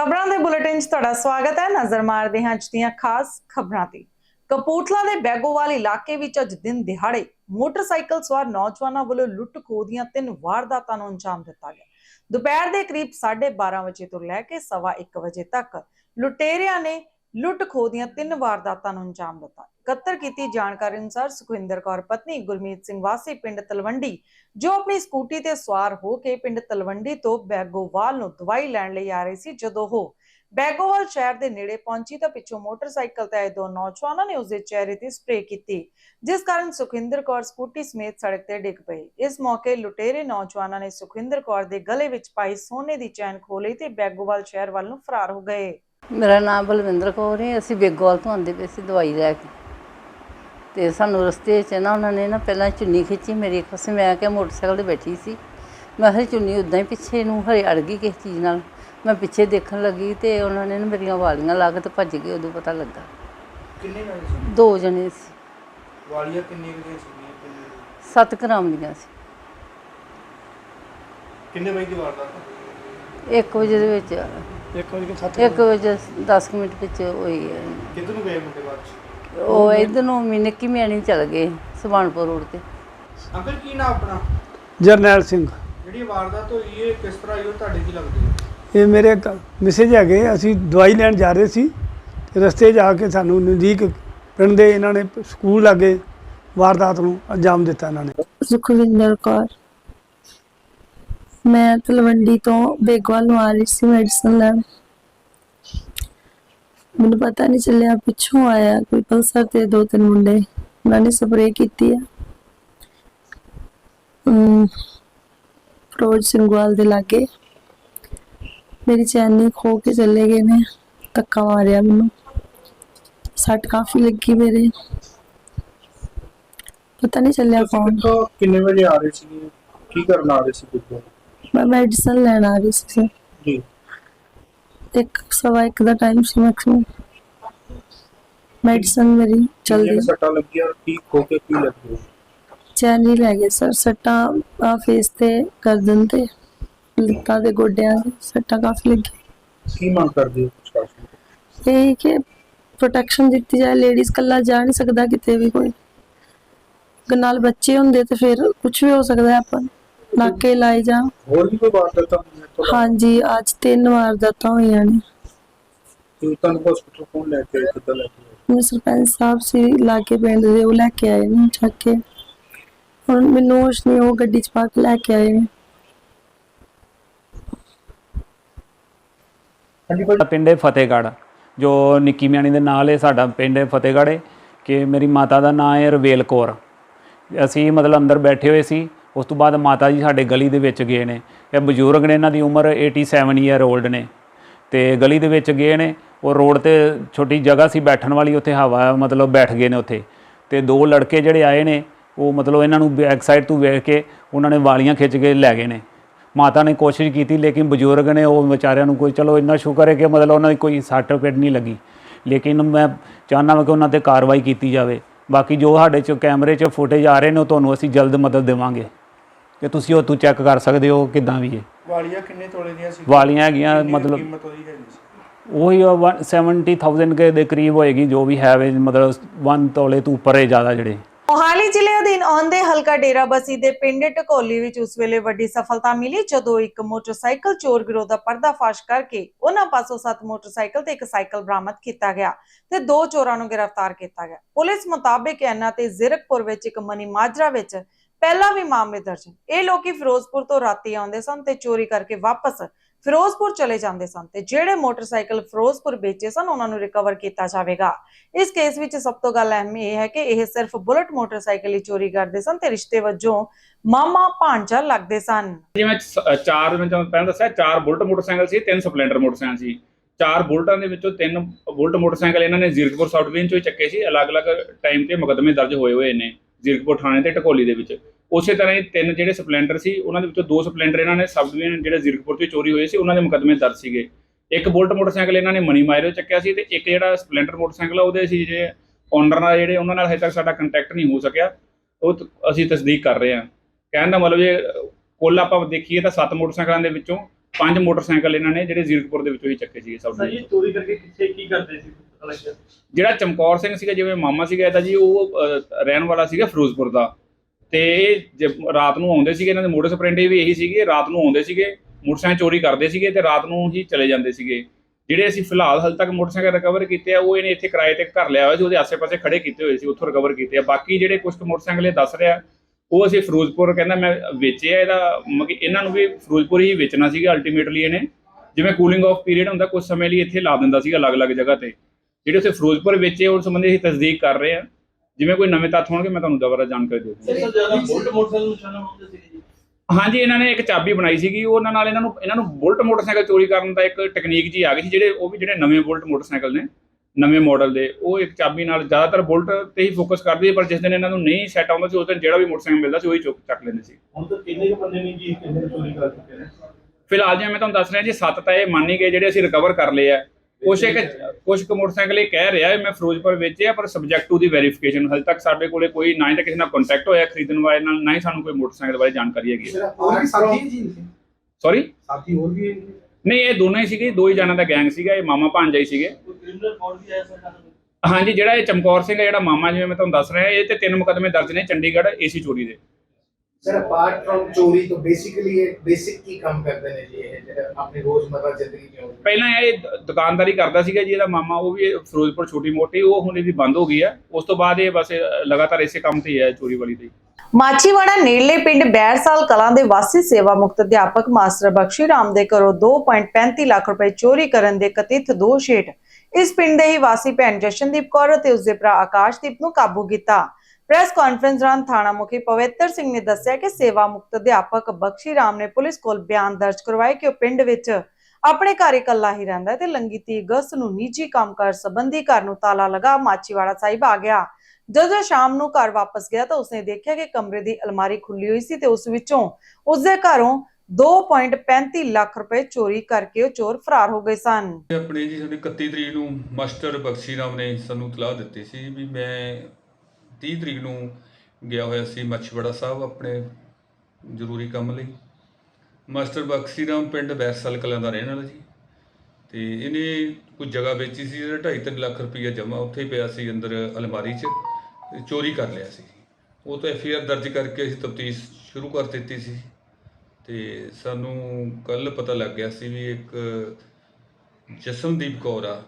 ਖਬਰਾਂ ਦੇ ਬੁਲੇਟਿਨ 'ਚ ਤੁਹਾਡਾ ਸਵਾਗਤ ਹੈ। ਨਜ਼ਰ ਮਾਰਦੇ ਹਾਂ ਅੱਜ ਦੀਆਂ ਖਾਸ ਖਬਰਾਂ ਤੇ। ਕਪੂਰਥਲਾ ਦੇ ਬੈਗੋਵਾਲ ਇਲਾਕੇ ਵਿੱਚ ਅੱਜ ਦਿਨ ਦਿਹਾੜੇ ਮੋਟਰਸਾਈਕਲ ਸਵਾਰ ਨੌਜਵਾਨਾਂ ਵੱਲੋਂ ਲੁੱਟ ਖੋਹ ਦੀਆਂ ਤਿੰਨ ਵਾਰਦਾਤਾਂ ਨੂੰ ਅੰਜਾਮ ਦਿੱਤਾ ਗਿਆ। ਦੁਪਹਿਰ ਦੇ ਕਰੀਬ 12:30 ਵਜੇ ਤੋਂ ਲੈ ਕੇ 1:30 ਵਜੇ ਤੱਕ ਲੁਟੇਰਿਆਂ ਨੇ ਲੁੱਟ ਖੋਹ ਦੀਆਂ ਤਿੰਨ ਵਾਰਦਾਤਾਂ ਨੂੰ ਅੰਜਾਮ ਦਿੱਤਾ। ਇਕੱਤਰ ਕੀਤੀ ਜਾਣਕਾਰੀ ਅਨੁਸਾਰ ਸੁਖਵਿੰਦਰ ਕੌਰ ਪਤਨੀ ਗੁਰਮੀਤ ਸਿੰਘ ਵਾਸੀ ਪਿੰਡ ਤਲਵੰਡੀ, ਜੋ ਆਪਣੀ ਸਕੂਟੀ ਤੇ ਸਵਾਰ ਹੋ ਕੇ ਪਿੰਡ ਤਲਵੰਡੀ ਤੋਂ ਬੈਗੋਵਾਲ ਨੂੰ ਦਵਾਈ ਲੈਣ ਲਈ ਆ ਰਹੀ ਸੀ, ਜਦੋਂ ਉਹ ਬੈਗੋਵਾਲ ਸ਼ਹਿਰ ਦੇ ਨੇੜੇ ਪਹੁੰਚੀ ਤਾਂ ਪਿੱਛੋਂ ਮੋਟਰਸਾਈਕਲ ਤੇ ਆਏ ਦੋ ਨੌਜਵਾਨਾਂ ਨੇ ਉਸਦੇ ਚਿਹਰੇ ਤੇ ਸਪਰੇਅ ਕੀਤੀ, ਜਿਸ ਕਾਰਨ ਸੁਖਿੰਦਰ ਕੌਰ ਸਕੂਟੀ ਸਮੇਤ ਸੜਕ ਤੇ ਡਿੱਗ ਪਈ। ਇਸ ਮੌਕੇ ਲੁਟੇਰੇ ਨੌਜਵਾਨਾਂ ਨੇ ਸੁਖਿੰਦਰ ਕੌਰ ਦੇ ਗਲੇ ਵਿੱਚ ਪਾਈ ਸੋਨੇ ਦੀ ਚੈਨ ਖੋਹ ਲਈ ਤੇ ਬੈਗੋਵਾਲ ਸ਼ਹਿਰ ਵੱਲ ਨੂੰ ਫਰਾਰ ਹੋ ਗਏ। ਮੇਰਾ ਨਾਮ ਬਲਵਿੰਦਰ ਕੌਰ ਹੈ, ਅਸੀਂ ਬੇਗੋਵਾਲ ਤੋਂ ਆਉਂਦੇ ਪਏ ਸੀ ਦਵਾਈ ਲੈ ਕੇ। ਤੇ ਸਾਨੂੰ ਰਸਤੇ 'ਚ ਨਾ ਉਹਨਾਂ ਨੇ ਨਾ ਪਹਿਲਾਂ ਚੁੰਨੀ ਖਿੱਚੀ ਮੇਰੀ ਪਾਸੇ ਮੈਂ ਕਿਹਾ ਮੋਟਰਸਾਈਕਲ ਤੇ ਬੈਠੀ ਸੀ। ਮੈਂ ਹਰੀ ਚੁੰਨੀ ਉਦਾਂ ਹੀ ਪਿੱਛੇ ਨੂੰ ਹਰੇ ਅੜ ਗਈ ਕਿਸੇ ਚੀਜ਼ ਨਾਲ। ਮੈਂ ਪਿੱਛੇ ਦੇਖਣ ਲੱਗੀ ਤੇ ਉਹਨਾਂ ਨੇ ਨਾ ਮੇਰੀਆਂ ਵਾਲੀਆਂ ਲਾ ਕੇ ਤੇ ਭੱਜ ਗਏ ਉਦੋਂ ਪਤਾ ਲੱਗਾ। ਕਿੰਨੇ ਨਾਲ ਸੀ? ਦੋ ਜਣੇ ਸੀ। ਵਾਲੀਆਂ ਕਿੰਨੇ ਕੁ ਦੀਆਂ ਸੀਗੀਆਂ ਕਿੰਨੇ 7 ਗ੍ਰਾਮ ਦੀਆਂ ਸੀ। ਕਿੰਨੇ ਵਜੇ ਦੀ ਵਾਰਦਾਤ 1 ਵਜੇ ਦੇ ਵਿੱਚ ਇੱਕ ਵਜੇ ਸੱਤ 1 ਵਜੇ? 10 ਮਿੰਟ ਵਿੱਚ ਹੋਈ ਹੈ। ਕਿੱਧਰ ਨੂੰ ਗਏ ਮੁੰਡੇ ਬਾਅਦ ਚ? ਉਹ ਇਧਰ ਨੂੰ ਮਿਨਕੀ ਮਿਆਣੀ ਚਲ ਗਏ ਸੁਭਾਨਪੁਰ ਰੋਡ ਤੇ। ਅੰਕਲ ਕੀ ਨਾਮ ਆਪਣਾ? ਜਰਨੈਲ ਸਿੰਘ। ਜਿਹੜੀ ਵਾਰਦਾਤ ਹੋਈ ਇਹ ਕਿਸ ਤਰ੍ਹਾਂ ਹੋਈ ਤੁਹਾਡੇ ਕੀ ਲੱਗਦੀ ਹੈ ਇਹ ਮੇਰੇ ਮੈਸੇਜ ਹੈਗੇ ਅਸੀਂ ਦਵਾਈ ਲੈਣ ਜਾ ਰਹੇ ਸੀ। ਤੇ ਰਸਤੇ ਆ ਕੇ ਸਾਨੂੰ ਨਜ਼ਦੀਕ ਪਿੰਡ ਦੇ ਇਹਨਾਂ ਨੇ ਸਕੂਲ ਲਾਗੇ ਵਾਰਦਾਤ ਨੂੰ ਅੰਜਾਮ ਦਿੱਤਾ ਇਹਨਾਂ ਨੇ। ਸੁਖਵਿੰਦਰ ਕੌਰ। ਮੈਂ ਤਲਵੰਡੀ ਤੋਂ ਬੇਗਵਾਲ ਨੂੰ ਆ ਰਹੀ ਸੀ ਮੈਡੀਸਨ ਲੈਣ। ਮੈਨੂੰ ਪਤਾ ਨਹੀਂ ਚੱਲਿਆ ਪਿੱਛੋਂ ਆਇਆ ਕੋਈ ਪਲਸਰ ਤੇ ਦੋ ਤਿੰਨ ਮੁੰਡੇ। ਉਹਨਾਂ ਨੇ ਸਪਰੇਅ ਕੀਤੀ ਆ। ਫਿਰੋਜ਼ ਸਿੰਘਵਾਲ ਦੇ ਲਾਗੇ। ਮੇਰੀ ਚੈਨੀ ਖੋ ਕੇ ਚਲੇ ਗਏ ਨੇ ਧੱਕਾ ਮਾਰਿਆ ਮੈਨੂੰ। ਸੱਟ ਕਾਫੀ ਲੱਗੀ ਮੇਰੇ। ਪਤਾ ਨਹੀਂ ਚੱਲਿਆ ਕੌਣ। ਕਿੰਨੇ ਵਜੇ ਆ ਰਹੇ ਸੀ ਕੀ ਕਰਨ ਆ ਰਹੇ ਸੀ ਮੈਂ ਮੈਡੀਸਨ ਲੈਣ ਆ ਰਹੀ ਸੀ। ਜੀ। ਇੱਕ ਸਵਾ ਇੱਕ ਦਾ ਟਾਈਮ ਸੀ ਮੈਕਸਿਮਮ ਮੈਡੀਸਨ ਮੇਰੀ ਜਲਦੀ ਜਲਦੀ ਸੱਟਾਂ ਲੱਗੀਆਂ ਕੀ ਖੋ ਕੇ ਕੀ ਲੱਗਿਆ ਚੈਨ ਨਹੀਂ ਲੈ ਗਏ ਸਰ ਸੱਟਾਂ ਆ ਫੇਸ ਤੇ ਗਰਦਨ ਤੇ ਲੱਤਾਂ ਦੇ ਗੋਡਿਆਂ ਤੇ ਸੱਟਾਂ ਕਾਫੀ ਲੱਗੀ ਕੀ ਮੰਗ ਕਰਦੇ ਹੋ ਪ੍ਰਸ਼ਾਸਨ ਇਹ ਕਿ ਪ੍ਰੋਟੈਕਸ਼ਨ ਦਿੱਤੀ ਜਾਏ। ਲੇਡੀਜ਼ ਕੱਲਾ ਜਾ ਨਹੀਂ ਸਕਦਾ ਕਿਤੇ ਵੀ ਕੋਈ। ਅਗਰ ਨਾਲ ਬੱਚੇ ਹੁੰਦੇ ਤੇ ਫਿਰ ਕੁਝ ਵੀ ਹੋ ਸਕਦਾ ਹੈ ਆਪਾਂ ਨੂੰ। ਨਾਕੇ ਲਾਏ ਜਾ ਹੋਰ ਵੀ ਕੋਈ ਵਾਰਦਾਤ ਹੋਈ ਹੈ ਤੋਂ ਹਾਂਜੀ ਅੱਜ ਤਿੰਨ ਵਾਰਦਾਤਾਂ ਹੋਈਆਂ ਨੇ। ਤੁਹਾਨੂੰ ਹਸਪੀਟਲ ਕੋਲ ਲੈ ਕੇ ਕਿੱਦਾਂ ਲੈ ਕੇ? ਮੇਰੇ ਸਰਪੰਚ ਸਾਹਿਬ ਸੀ ਲਾਗੇ ਪਿੰਡ ਦੇ ਉਹ ਲੈ ਕੇ ਆਏ ਨੇ ਚੱਕ ਕੇ। ਹੁਣ ਮੈਨੂੰ ਹੋਸ਼ ਨਹੀਂ ਉਹ ਗੱਡੀ ਚ ਪਾ ਕੇ ਲੈ ਕੇ ਆਏ ਨੇ। ਹਾਂਜੀ ਭਾਈ ਸਾਡਾ ਪਿੰਡ ਹੈ ਫਤਿਹਗੜ੍ਹ ਜੋ ਨਿੱਕੀ ਮਿਆਣੀ ਦੇ ਨਾਲ ਹੈ ਸਾਡਾ ਪਿੰਡ ਹੈ ਫਤਿਹਗੜ੍ਹ ਹੈ ਕਿ ਮੇਰੀ ਮਾਤਾ ਦਾ ਨਾਮ ਹੈ ਰਵੇਲ ਕੌਰ। ਅਸੀਂ ਮਤਲਬ ਅੰਦਰ ਬੈਠੇ ਹੋਏ ਸੀ ਉਸ ਤੋਂ ਬਾਅਦ ਮਾਤਾ ਜੀ ਸਾਡੇ ਗਲੀ ਦੇ ਵਿੱਚ ਗਏ ਨੇ। ਇਹ ਬਜ਼ੁਰਗ ਨੇ ਇਹਨਾਂ ਦੀ ਉਮਰ 87 ਈਅਰ 올ਡ ਨੇ। ਤੇ ਗਲੀ ਦੇ ਵਿੱਚ ਗਏ ਨੇ। ਉਹ ਰੋਡ ਤੇ ਛੋਟੀ ਜਗ੍ਹਾ ਸੀ ਬੈਠਣ ਵਾਲੀ, ਉੱਥੇ ਹਵਾ ਮਤਲਬ ਬੈਠ ਗਏ ਨੇ ਉੱਥੇ। ਤੇ ਦੋ ਲੜਕੇ ਜਿਹੜੇ ਆਏ ਨੇ, ਉਹ ਮਤਲਬ ਇਹਨਾਂ ਨੂੰ ਬੈਕ ਸਾਈਡ ਤੋਂ ਵੇਖ ਕੇ ਉਹਨਾਂ ਨੇ ਵਾਲੀਆਂ ਖਿੱਚ ਕੇ ਲੈ ਗਏ ਨੇ। ਮਾਤਾ ਨੇ ਕੋਸ਼ਿਸ਼ ਕੀਤੀ, ਲੇਕਿਨ ਬਜ਼ੁਰਗ ਨੇ ਉਹ ਵਿਚਾਰਿਆਂ ਨੂੰ ਕੋਈ, ਚਲੋ ਇੰਨਾ ਸ਼ੁਕਰ ਹੈ ਕਿ ਮਤਲਬ ਉਹਨਾਂ ਦੀ ਕੋਈ ਸੱਟ ਪੇਟ ਨਹੀਂ ਲੱਗੀ। ਲੇਕਿਨ ਮੈਂ ਚਾਹੁੰਦਾ ਹਾਂ ਕਿ ਉਹਨਾਂ ਤੇ ਕਾਰਵਾਈ ਕੀਤੀ ਜਾਵੇ। ਬਾਕੀ ਜੋ ਸਾਡੇ ਚ ਕੈਮਰੇ 'ਚ ਫੁਟੇਜ ਆ ਰਹੇ ਨੇ, ਉਹ ਤੁਹਾਨੂੰ ਅਸੀਂ ਜਲਦ ਮਦਦ ਦੇਵਾਂਗੇ। ਕਿ ਤੁਸੀਂ ਉਹ ਤੋਂ ਚੈੱਕ ਕਰ ਸਕਦੇ ਹੋ ਕਿਦਾਂ ਵੀ ਹੈ। ਵਾਲੀਆਂ ਕਿੰਨੇ ਤੋਲੇ ਦੀਆਂ ਸੀ? ਵਾਲੀਆਂ ਹੈਗੀਆਂ ਮਤਲਬ ਕੀਮਤ ਉਹਦੀ ਹੈਗੀ ਸੀ? ਉਹੀ 70000 ਕੇ ਦੇ ਕਰੀਬ ਹੋਏਗੀ ਜੋ ਵੀ ਹੈ ਵੇ ਮਤਲਬ 1 ਤੋਲੇ ਤੋਂ ਉੱਪਰ ਹੈ ਜ਼ਿਆਦਾ ਜਿਹੜੇ। ਮੋਹਾਲੀ ਜ਼ਿਲ੍ਹੇ ਅਧੀਨ ਆਉਂਦੇ ਹਲਕਾ ਡੇਰਾਬੱਸੀ ਦੇ ਪਿੰਡ ਢਕੋਲੀ ਵਿੱਚ ਉਸ ਵੇਲੇ ਵੱਡੀ ਸਫਲਤਾ ਮਿਲੀ ਜਦੋਂ ਇੱਕ ਮੋਟਰਸਾਈਕਲ ਚੋਰ ਗਿਰੋਹ ਦਾ ਪਰਦਾਫਾਸ਼ ਕਰਕੇ ਉਹਨਾਂ ਪਾਸੋਂ ਸੱਤ ਮੋਟਰਸਾਈਕਲ ਤੇ ਇੱਕ ਸਾਈਕਲ ਬਰਾਮਦ ਕੀਤਾ ਗਿਆ ਤੇ ਦੋ ਚੋਰਾਂ ਨੂੰ ਗ੍ਰਿਫਤਾਰ ਕੀਤਾ ਗਿਆ। ਪੁਲਿਸ ਮੁਤਾਬਕ ਇਹਨਾਂ ਤੇ ਜ਼ਿਰਕਪੁਰ ਵਿੱਚ ਇੱਕ ਮਨੀ ਮਾਜਰਾ ਵਿੱਚ ਪਹਿਲਾਂ ਵੀ ਮਾਮਲੇ ਦਰਜ ਇਹ ਲੋਕੀ ਫਿਰੋਜ਼ਪੁਰ ਤੋਂ ਰਾਤੀ ਆਉਂਦੇ ਸਨ ਤੇ ਚੋਰੀ ਕਰਕੇ ਵਾਪਸ ਫਿਰੋਜ਼ਪੁਰ ਚਲੇ ਜਾਂਦੇ ਸਨ ਤੇ ਜਿਹੜੇ ਮੋਟਰਸਾਈਕਲ ਫਿਰੋਜ਼ਪੁਰ ਵੇਚੇ ਸਨ, ਉਹਨਾਂ ਨੂੰ ਰਿਕਵਰ ਕੀਤਾ ਜਾਵੇਗਾ। ਇਸ ਕੇਸ ਵਿੱਚ ਸਭ ਤੋਂ ਗੱਲ ਅਹਿਮ ਇਹ ਹੈ ਕਿ ਇਹ ਸਿਰਫ ਬੁਲਟ ਮੋਟਰਸਾਈਕਲ ਹੀ ਚੋਰੀ ਕਰਦੇ ਸਨ ਤੇ ਰਿਸ਼ਤੇ ਵਜੋਂ ਮਾਮਾ ਭਾਂਜਾ ਲੱਗਦੇ ਸਨ। ਜਿਵੇਂ ਚਾਰ ਮੈਂ ਤੁਹਾਨੂੰ ਪਹਿਲਾਂ ਦੱਸਿਆ, ਚਾਰ ਬੁਲਟ ਮੋਟਰਸਾਈਕਲ ਸੀ, ਤਿੰਨ ਸਪਲੈਂਡਰ ਮੋਟਰਸਾਈਕਲ ਸੀ। ਚਾਰ ਬੁਲਟਾਂ ਦੇ ਵਿੱਚੋਂ ਤਿੰਨ ਬੁਲਟ ਮੋਟਰਸਾਈਕਲ ਇਹਨਾਂ ਨੇ ਜ਼ੀਰਕਪੁਰ ਸਾਊਥ ਡਿਵੀਜ਼ਨ ਚੋਂ ਚੱਕੇ ਸੀ। ਅਲੱਗ-ਅਲੱਗ ਟਾਈਮ ਤੇ ਮੁਕੱਦਮੇ ਦਰਜ ਹੋਏ ਹੋਏ ਨੇ, ਜ਼ੀਰਕਪੁਰ ਥਾਣੇ ਤੇ ਢਕੋਲੀ ਦੇ ਵਿੱਚ। ਉਸੇ ਤਰ੍ਹਾਂ ਹੀ ਤਿੰਨ ਜਿਹੜੇ ਸਪਲੈਂਡਰ ਸੀ ਉਹਨਾਂ ਦੇ ਵਿੱਚੋਂ ਦੋ ਸਪਲੈਂਡਰ ਇਹਨਾਂ ਨੇ ਸਬ ਡਿਵੀਜ਼ਨ ਜਿਹੜੇ ਜ਼ੀਰਕਪੁਰ ਤੋਂ ਚੋਰੀ ਹੋਏ ਸੀ ਉਹਨਾਂ ਦੇ ਮੁਕੱਦਮੇ ਦਰਜ ਸੀਗੇ। ਇੱਕ ਬੁਲਟ ਮੋਟਰਸਾਈਕਲ ਇਹਨਾਂ ਨੇ ਮਨੀ ਮਾਇਰੋ ਚੱਕਿਆ ਸੀ ਤੇ ਇੱਕ ਜਿਹੜਾ ਸਪਲੈਂਡਰ ਮੋਟਰਸਾਈਕਲ ਆ ਉਹਦੇ ਸੀ ਜਿਹੜੇ ਓਨਰ ਨਾਲ ਜਿਹੜੇ ਉਹਨਾਂ ਨਾਲ ਹਜੇ ਤੱਕ ਸਾਡਾ ਕੰਟੈਕਟ ਨਹੀਂ ਹੋ ਸਕਿਆ ਉਹ ਅਸੀਂ ਤਸਦੀਕ ਕਰ ਰਹੇ ਹਾਂ। ਕਹਿਣ ਦਾ ਮਤਲਬ ਇਹ ਕੁੱਲ ਆਪਾਂ ਦੇਖੀਏ ਤਾਂ ਸੱਤ ਮੋਟਰਸਾਈਕਲਾਂ ਦੇ ਵਿੱਚੋਂ ਪੰਜ ਮੋਟਰਸਾਈਕਲ ਇਹਨਾਂ ਨੇ ਜਿਹੜੇ ਜ਼ੀਰਕਪੁਰ ਦੇ ਵਿੱਚੋਂ ਹੀ ਚੱਕੇ ਸੀਗੇ ਸਭ ਜੀ ਚੋਰੀ ਕਰਕੇ ਕਿੱਥੇ ਕੀ ਕਰਦੇ ਸੀ? ਜਿਹੜਾ ਚਮਕੌਰ ਸਿੰਘ ਸੀਗਾ ਜਿਵੇਂ ਮਾਮਾ ਸੀਗਾ ਇਹਦਾ ਜੀ ਉਹ ਰਹਿਣ ਵਾਲਾ ਸੀਗਾ ਫਿਰੋਜ਼ਪੁਰ ਦਾ। ਤੇ ਜ ਰਾਤ ਨੂੰ ਆਉਂਦੇ ਸੀਗੇ, ਇਹਨਾਂ ਦੇ ਮੋਟਰ ਸਪਰੈਂਡੇ ਵੀ ਇਹੀ ਸੀਗੇ, ਰਾਤ ਨੂੰ ਆਉਂਦੇ ਸੀਗੇ, ਮੋਟਰਸਾਈਕਲ ਚੋਰੀ ਕਰਦੇ ਸੀਗੇ ਤੇ ਰਾਤ ਨੂੰ ਹੀ ਚਲੇ ਜਾਂਦੇ ਸੀਗੇ। ਜਿਹੜੇ ਅਸੀਂ ਫਿਲਹਾਲ ਹਾਲ ਤੱਕ ਮੋਟਰਸਾਈਕਲ ਰਿਕਵਰ ਕੀਤੇ ਆ, ਉਹ ਇਹਨੇ ਇੱਥੇ ਕਿਰਾਏ ਤੇ ਘਰ ਲਿਆ ਹੋਇਆ ਸੀ, ਉਹਦੇ ਆਸੇ-ਪਾਸੇ ਖੜੇ ਕੀਤੇ ਹੋਏ ਸੀ, ਉੱਥੋਂ ਰਿਕਵਰ ਕੀਤੇ ਆ। ਬਾਕੀ ਜਿਹੜੇ ਕੁਝ ਕੁ ਮੋਟਰਸਾਈਕਲ ਇਹ ਦੱਸ ਰਿਹਾ, ਉਹ ਅਸੀਂ ਫਿਰੋਜ਼ਪੁਰ ਕਹਿੰਦਾ ਮੈਂ ਵੇਚਿਆ ਇਹਦਾ, ਮਤਲਬ ਕਿ ਇਹਨਾਂ ਨੂੰ ਵੀ ਫਿਰੋਜ਼ਪੁਰ ਹੀ ਵੇਚਣਾ ਸੀਗਾ ਅਲਟੀਮੇਟਲੀ ਇਹਨੇ। ਜਿਵੇਂ ਕੂਲਿੰਗ ਆਫ ਪੀਰੀਅਡ ਹੁੰਦਾ ਕੁਝ ਸਮੇਂ ਲਈ ਇੱਥੇ ਲਾ ਦਿੰਦਾ ਸੀਗਾ ਅਲੱਗ-ਅਲੱਗ ਜਗ੍ਹਾ ਤੇ। ਜਿਹੜੇ ਉੱਥੇ ਫਿਰੋਜ਼ਪੁਰ ਵੇਚੇ ਉਸ ਸੰਬੰਧੀ ਅਸੀਂ ਤਸਦੀਕ ਕਰ ਰਹੇ ਹਾਂ ਜਿਵੇਂ ਕੋਈ ਨਵੇਂ ਤੱਥ ਹੋਣਗੇ ਮੈਂ ਤੁਹਾਨੂੰ ਦੁਬਾਰਾ ਜਾਣਕਾਰੀ ਦੇ ਦੂੰਗਾ। ਸਰ ਜ਼ਿਆਦਾ ਬੁਲਟ ਮੋਟਰਸਾਈਕਲ ਨੂੰ ਨਿਸ਼ਾਨਾ ਬਣਾਉਂਦੇ ਸੀ ਜੀ। ਹਾਂਜੀ ਇਹਨਾਂ ਨੇ ਇੱਕ ਚਾਬੀ ਬਣਾਈ ਸੀਗੀ ਉਹਨਾਂ ਨਾਲ ਇਹਨਾਂ ਨੂੰ ਇਹਨਾਂ ਨੂੰ ਬੁਲਟ ਮੋਟਰਸਾਈਕਲ ਚੋਰੀ ਕਰਨ ਦਾ ਇੱਕ ਟੈਕਨੀਕ ਜੀ ਆ ਗਈ ਸੀ ਜਿਹੜੇ ਉਹ ਵੀ ਜਿਹੜੇ ਨਵੇਂ ਬੁਲਟ ਮੋਟਰਸਾਈਕਲ ਨੇ ਨਵੇਂ ਮਾਡਲ ਦੇ ਉਹ ਇੱਕ ਚਾਬੀ ਨਾਲ ਜ਼ਿਆਦਾਤਰ ਬੁਲਟ ਤੇ ਹੀ ਫੋਕਸ ਕਰਦੀ ਹੈ ਪਰ ਜਿਸ ਦਿਨ ਇਹਨਾਂ ਨੂੰ ਨਹੀਂ ਸੈੱਟ ਆਉਂਦਾ ਸੀ ਉਸ ਦਿਨ ਜਿਹੜਾ ਵੀ ਮੋਟਰਸਾਈਕਲ ਮਿਲਦਾ ਸੀ ਉਹੀ ਚੁੱਕ ਚੱਕ ਲੈਂਦੇ ਸੀ। ਹੁਣ ਤਾਂ ਕਿੰਨੇ ਕੁ ਬੰਦੇ ਨੇ ਜੀ ਕਿੰਨੇ ਚੋਰੀ ਕਰ ਚੁੱਕੇ ਨੇ? ਫਿਲਹਾਲ ਜਿਵੇਂ ਮੈਂ ਤੁਹਾਨੂੰ ਦੱਸ ਰਿਹਾ ਜੀ ਸੱਤ ਤਾਂ ਇਹ ਮੰਨ ਹੀ ਗਏ ਜਿਹੜੇ ਅਸੀਂ ਰਿਕਵਰ ਕਰ ਲਏ ਆ। ਕੁਛ ਇੱਕ ਕੁਛ ਕੁ ਮੋਟਰਸਾਈਕਲ ਇਹ ਕਹਿ ਰਿਹਾ ਹੈ ਮੈਂ ਫਿਰੋਜ਼ਪੁਰ ਵੇਚੇ ਆ ਪਰ ਸਬਜੈਕਟ ਟੂ ਦੀ ਵੈਰੀਫਿਕੇਸ਼ਨ ਹਾਲੇ ਤੱਕ ਸਾਡੇ ਕੋਲੇ ਕੋਈ ਨਾ ਹੀ ਤਾਂ ਕਿਸੇ ਨਾਲ ਕੰਟੈਕਟ ਹੋਇਆ ਖਰੀਦਣ ਵਾਲੇ ਨਾਲ ਨਾ ਹੀ ਸਾਨੂੰ ਕੋਈ ਮੋਟਰਸਾਈਕਲ ਬਾਰੇ ਜਾਣਕਾਰੀ ਹੈਗੀ ਹੈ। ਸੌਰੀ ਹੈ ਨਹੀਂ ਇਹ ਦੋਨੋਂ ਹੀ ਸੀਗੇ ਦੋ ਹੀ ਜਣਾਂ ਦਾ ਗੈਂਗ ਸੀਗਾ ਇਹ ਮਾਮਾ ਭਾਂਜਾ ਹੀ ਸੀਗੇ। ਕੋਈ ਕ੍ਰਿਮੀਨਲ ਕਾਰਡ ਵੀ ਆਇਆ ਸਰ ਹਾਂਜੀ ਜਿਹੜਾ ਇਹ ਚਮਕੌਰ ਸਿੰਘ ਹੈ ਜਿਹੜਾ ਮਾਮਾ ਜਿਵੇਂ ਮੈਂ ਤੁਹਾਨੂੰ ਦੱਸ ਰਿਹਾ ਇਹ ਤੇ ਤਿੰਨ ਮੁਕੱਦਮੇ ਦਰਜ ਨੇ ਚੰਡੀਗੜ੍ਹ ਏਸੀ ਚੋਰੀ ਦੇ। ਸਰ ਅਪਾਰਟ ਫਰਮ ਚੋਰੀ ਤੋਂ ਬੇਸਿਕਲੀ ਇਹ ਬੇਸਿਕ ਕੀ ਕੰਮ ਕਰਦੇ ਨੇ ਜੀ ਇਹ ਜਿਹੜਾ ਆਪਣੀ ਰੋਜ਼ਮਰਰਾ ਜ਼ਿੰਦਗੀ ਚ ਪਹਿਲਾਂ ਇਹ ਦੁਕਾਨਦਾਰੀ ਕਰਦਾ ਸੀਗਾ ਜੀ ਇਹਦਾ ਮਾਮਾ ਉਹ ਵੀ ਫਿਰੋਜ਼ਪੁਰ ਛੋਟੀ ਮੋਟੀ ਉਹ ਹੁਣ ਇਹਦੀ ਬੰਦ ਹੋ ਗਈ ਹੈ ਉਸ ਤੋਂ ਬਾਅਦ ਇਹ ਬਸ ਲਗਾਤਾਰ ਇਸੇ ਕੰਮ ਤੇ ਹੀ ਹੈ ਚੋਰੀ ਵਾਲੀ ਤੇ ਹੀ। ਮਾਚੀਵਾੜਾ ਨੇੜਲੇ ਪਿੰਡ ਬੈਰਸਾਲ ਕਲਾਂ ਦੇ ਵਾਸੀ ਸੇਵਾ ਮੁਕਤ ਅਧਿਆਪਕ ਮਾਸਟਰ ਬਖਸ਼ੀ ਰਾਮ ਦੇ ਘਰੋਂ 2.35 ਲੱਖ ਰੁਪਏ ਚੋਰੀ ਕਰਨ ਦੇ ਕਥਿਤ ਦੋਸ਼ ਹੇਠ ਇਸ ਪਿੰਡ ਦੇ ਹੀ ਵਾਸੀ ਭੈਣ ਜਸ਼ਨਦੀਪ ਕੌਰ ਅਤੇ ਉਸਦੇ ਭਰਾ ਆਕਾਸ਼ਦੀਪ ਨੂੰ ਕਾਬੂ ਕੀਤਾ ਪ੍ਰੈਸ ਕਾਨਫਰੰਸ ਦੌਰਾਨ ਥਾਣਾ ਮੁਖੀ ਪਵਿੱਤਰ ਸਿੰਘ ਨੇ ਦੱਸਿਆ ਕਿ ਸੇਵਾ ਮੁਕਤ ਅਧਿਆਪਕ ਬਖਸ਼ੀ ਰਾਮ ਨੇ ਪੁਲਿਸ ਕੋਲ ਬਿਆਨ ਦਰਜ ਕਰਵਾਏ ਕਿ ਉਹ ਪਿੰਡ ਵਿੱਚ ਆਪਣੇ ਘਰ ਇਕੱਲਾ ਹੀ ਰਹਿੰਦਾ ਤੇ ਲੰਗੀ 30 ਅਗਸਤ ਨੂੰ ਨਿੱਜੀ ਕੰਮਕਾਰ ਸੰਬੰਧੀ ਘਰ ਨੂੰ ਤਾਲਾ ਲਗਾ ਮਾਚੀਵਾੜਾ ਸਾਹਿਬ ਆ ਗਿਆ। ਜਦੋਂ ਸ਼ਾਮ ਨੂੰ ਘਰ ਵਾਪਸ ਗਿਆ ਤਾਂ ਉਸਨੇ ਦੇਖਿਆ ਕਿ ਕਮਰੇ ਦੀ ਅਲਮਾਰੀ ਖੁੱਲੀ ਹੋਈ ਸੀ ਤੇ ਉਸ ਵਿੱਚੋਂ ਉਸਦੇ ਘਰੋਂ 2.35 ਲੱਖ ਰੁਪਏ ਚੋਰੀ ਕਰਕੇ ਉਹ ਚੋਰ ਫਰਾਰ ਹੋ ਗਏ ਸਨ। ਆਪਣੇ ਜੀ ਸਾਡੇ 31 ਤਰੀਕ ਨੂੰ ਮਾਸਟਰ ਬਖਸ਼ੀ ਰਾਮ ਨੇ ਸਾਨੂੰ ਤਲਾਹ ਦਿੱਤੀ ਸੀ ਵੀ ਮੈਂ 30 ਤਰੀਕ ਨੂੰ ਗਿਆ ਹੋਇਆ ਸੀ ਮੱਛੀਵਾੜਾ ਸਾਹਿਬ ਆਪਣੇ ਜ਼ਰੂਰੀ ਕੰਮ ਲਈ। ਮਾਸਟਰ ਬਖਸ਼ੀ ਰਾਮ ਪਿੰਡ ਬੈਰਸਲ ਕਲਾਂ ਦਾ ਰਹਿਣ ਵਾਲਾ ਜੀ। ਤੇ ਇਹਨੇ ਕੁਝ ਜਗ੍ਹਾ ਵੇਚੀ ਸੀ ਜਿਹੜਾ 2.5 ਲੱਖ ਰੁਪਈਆ ਜਮ੍ਹਾਂ ਉੱਥੇ ਹੀ ਪਿਆ ਸੀ ਅੰਦਰ ਅਲਮਾਰੀ 'ਚ ਤੇ ਚੋਰੀ ਕਰ ਲਿਆ ਸੀ। ਉਹ ਤੋਂ ਐਫ ਦਰਜ ਕਰਕੇ ਅਸੀਂ ਤਫਤੀਸ਼ ਸ਼ੁਰੂ ਕਰ ਦਿੱਤੀ ਸੀ। ਤੇ ਸਾਨੂੰ ਕੱਲ ਪਤਾ ਲੱਗ ਗਿਆ ਸੀ ਵੀ ਇੱਕ ਜਸਮਦੀਪ ਕੌਰ ਆ,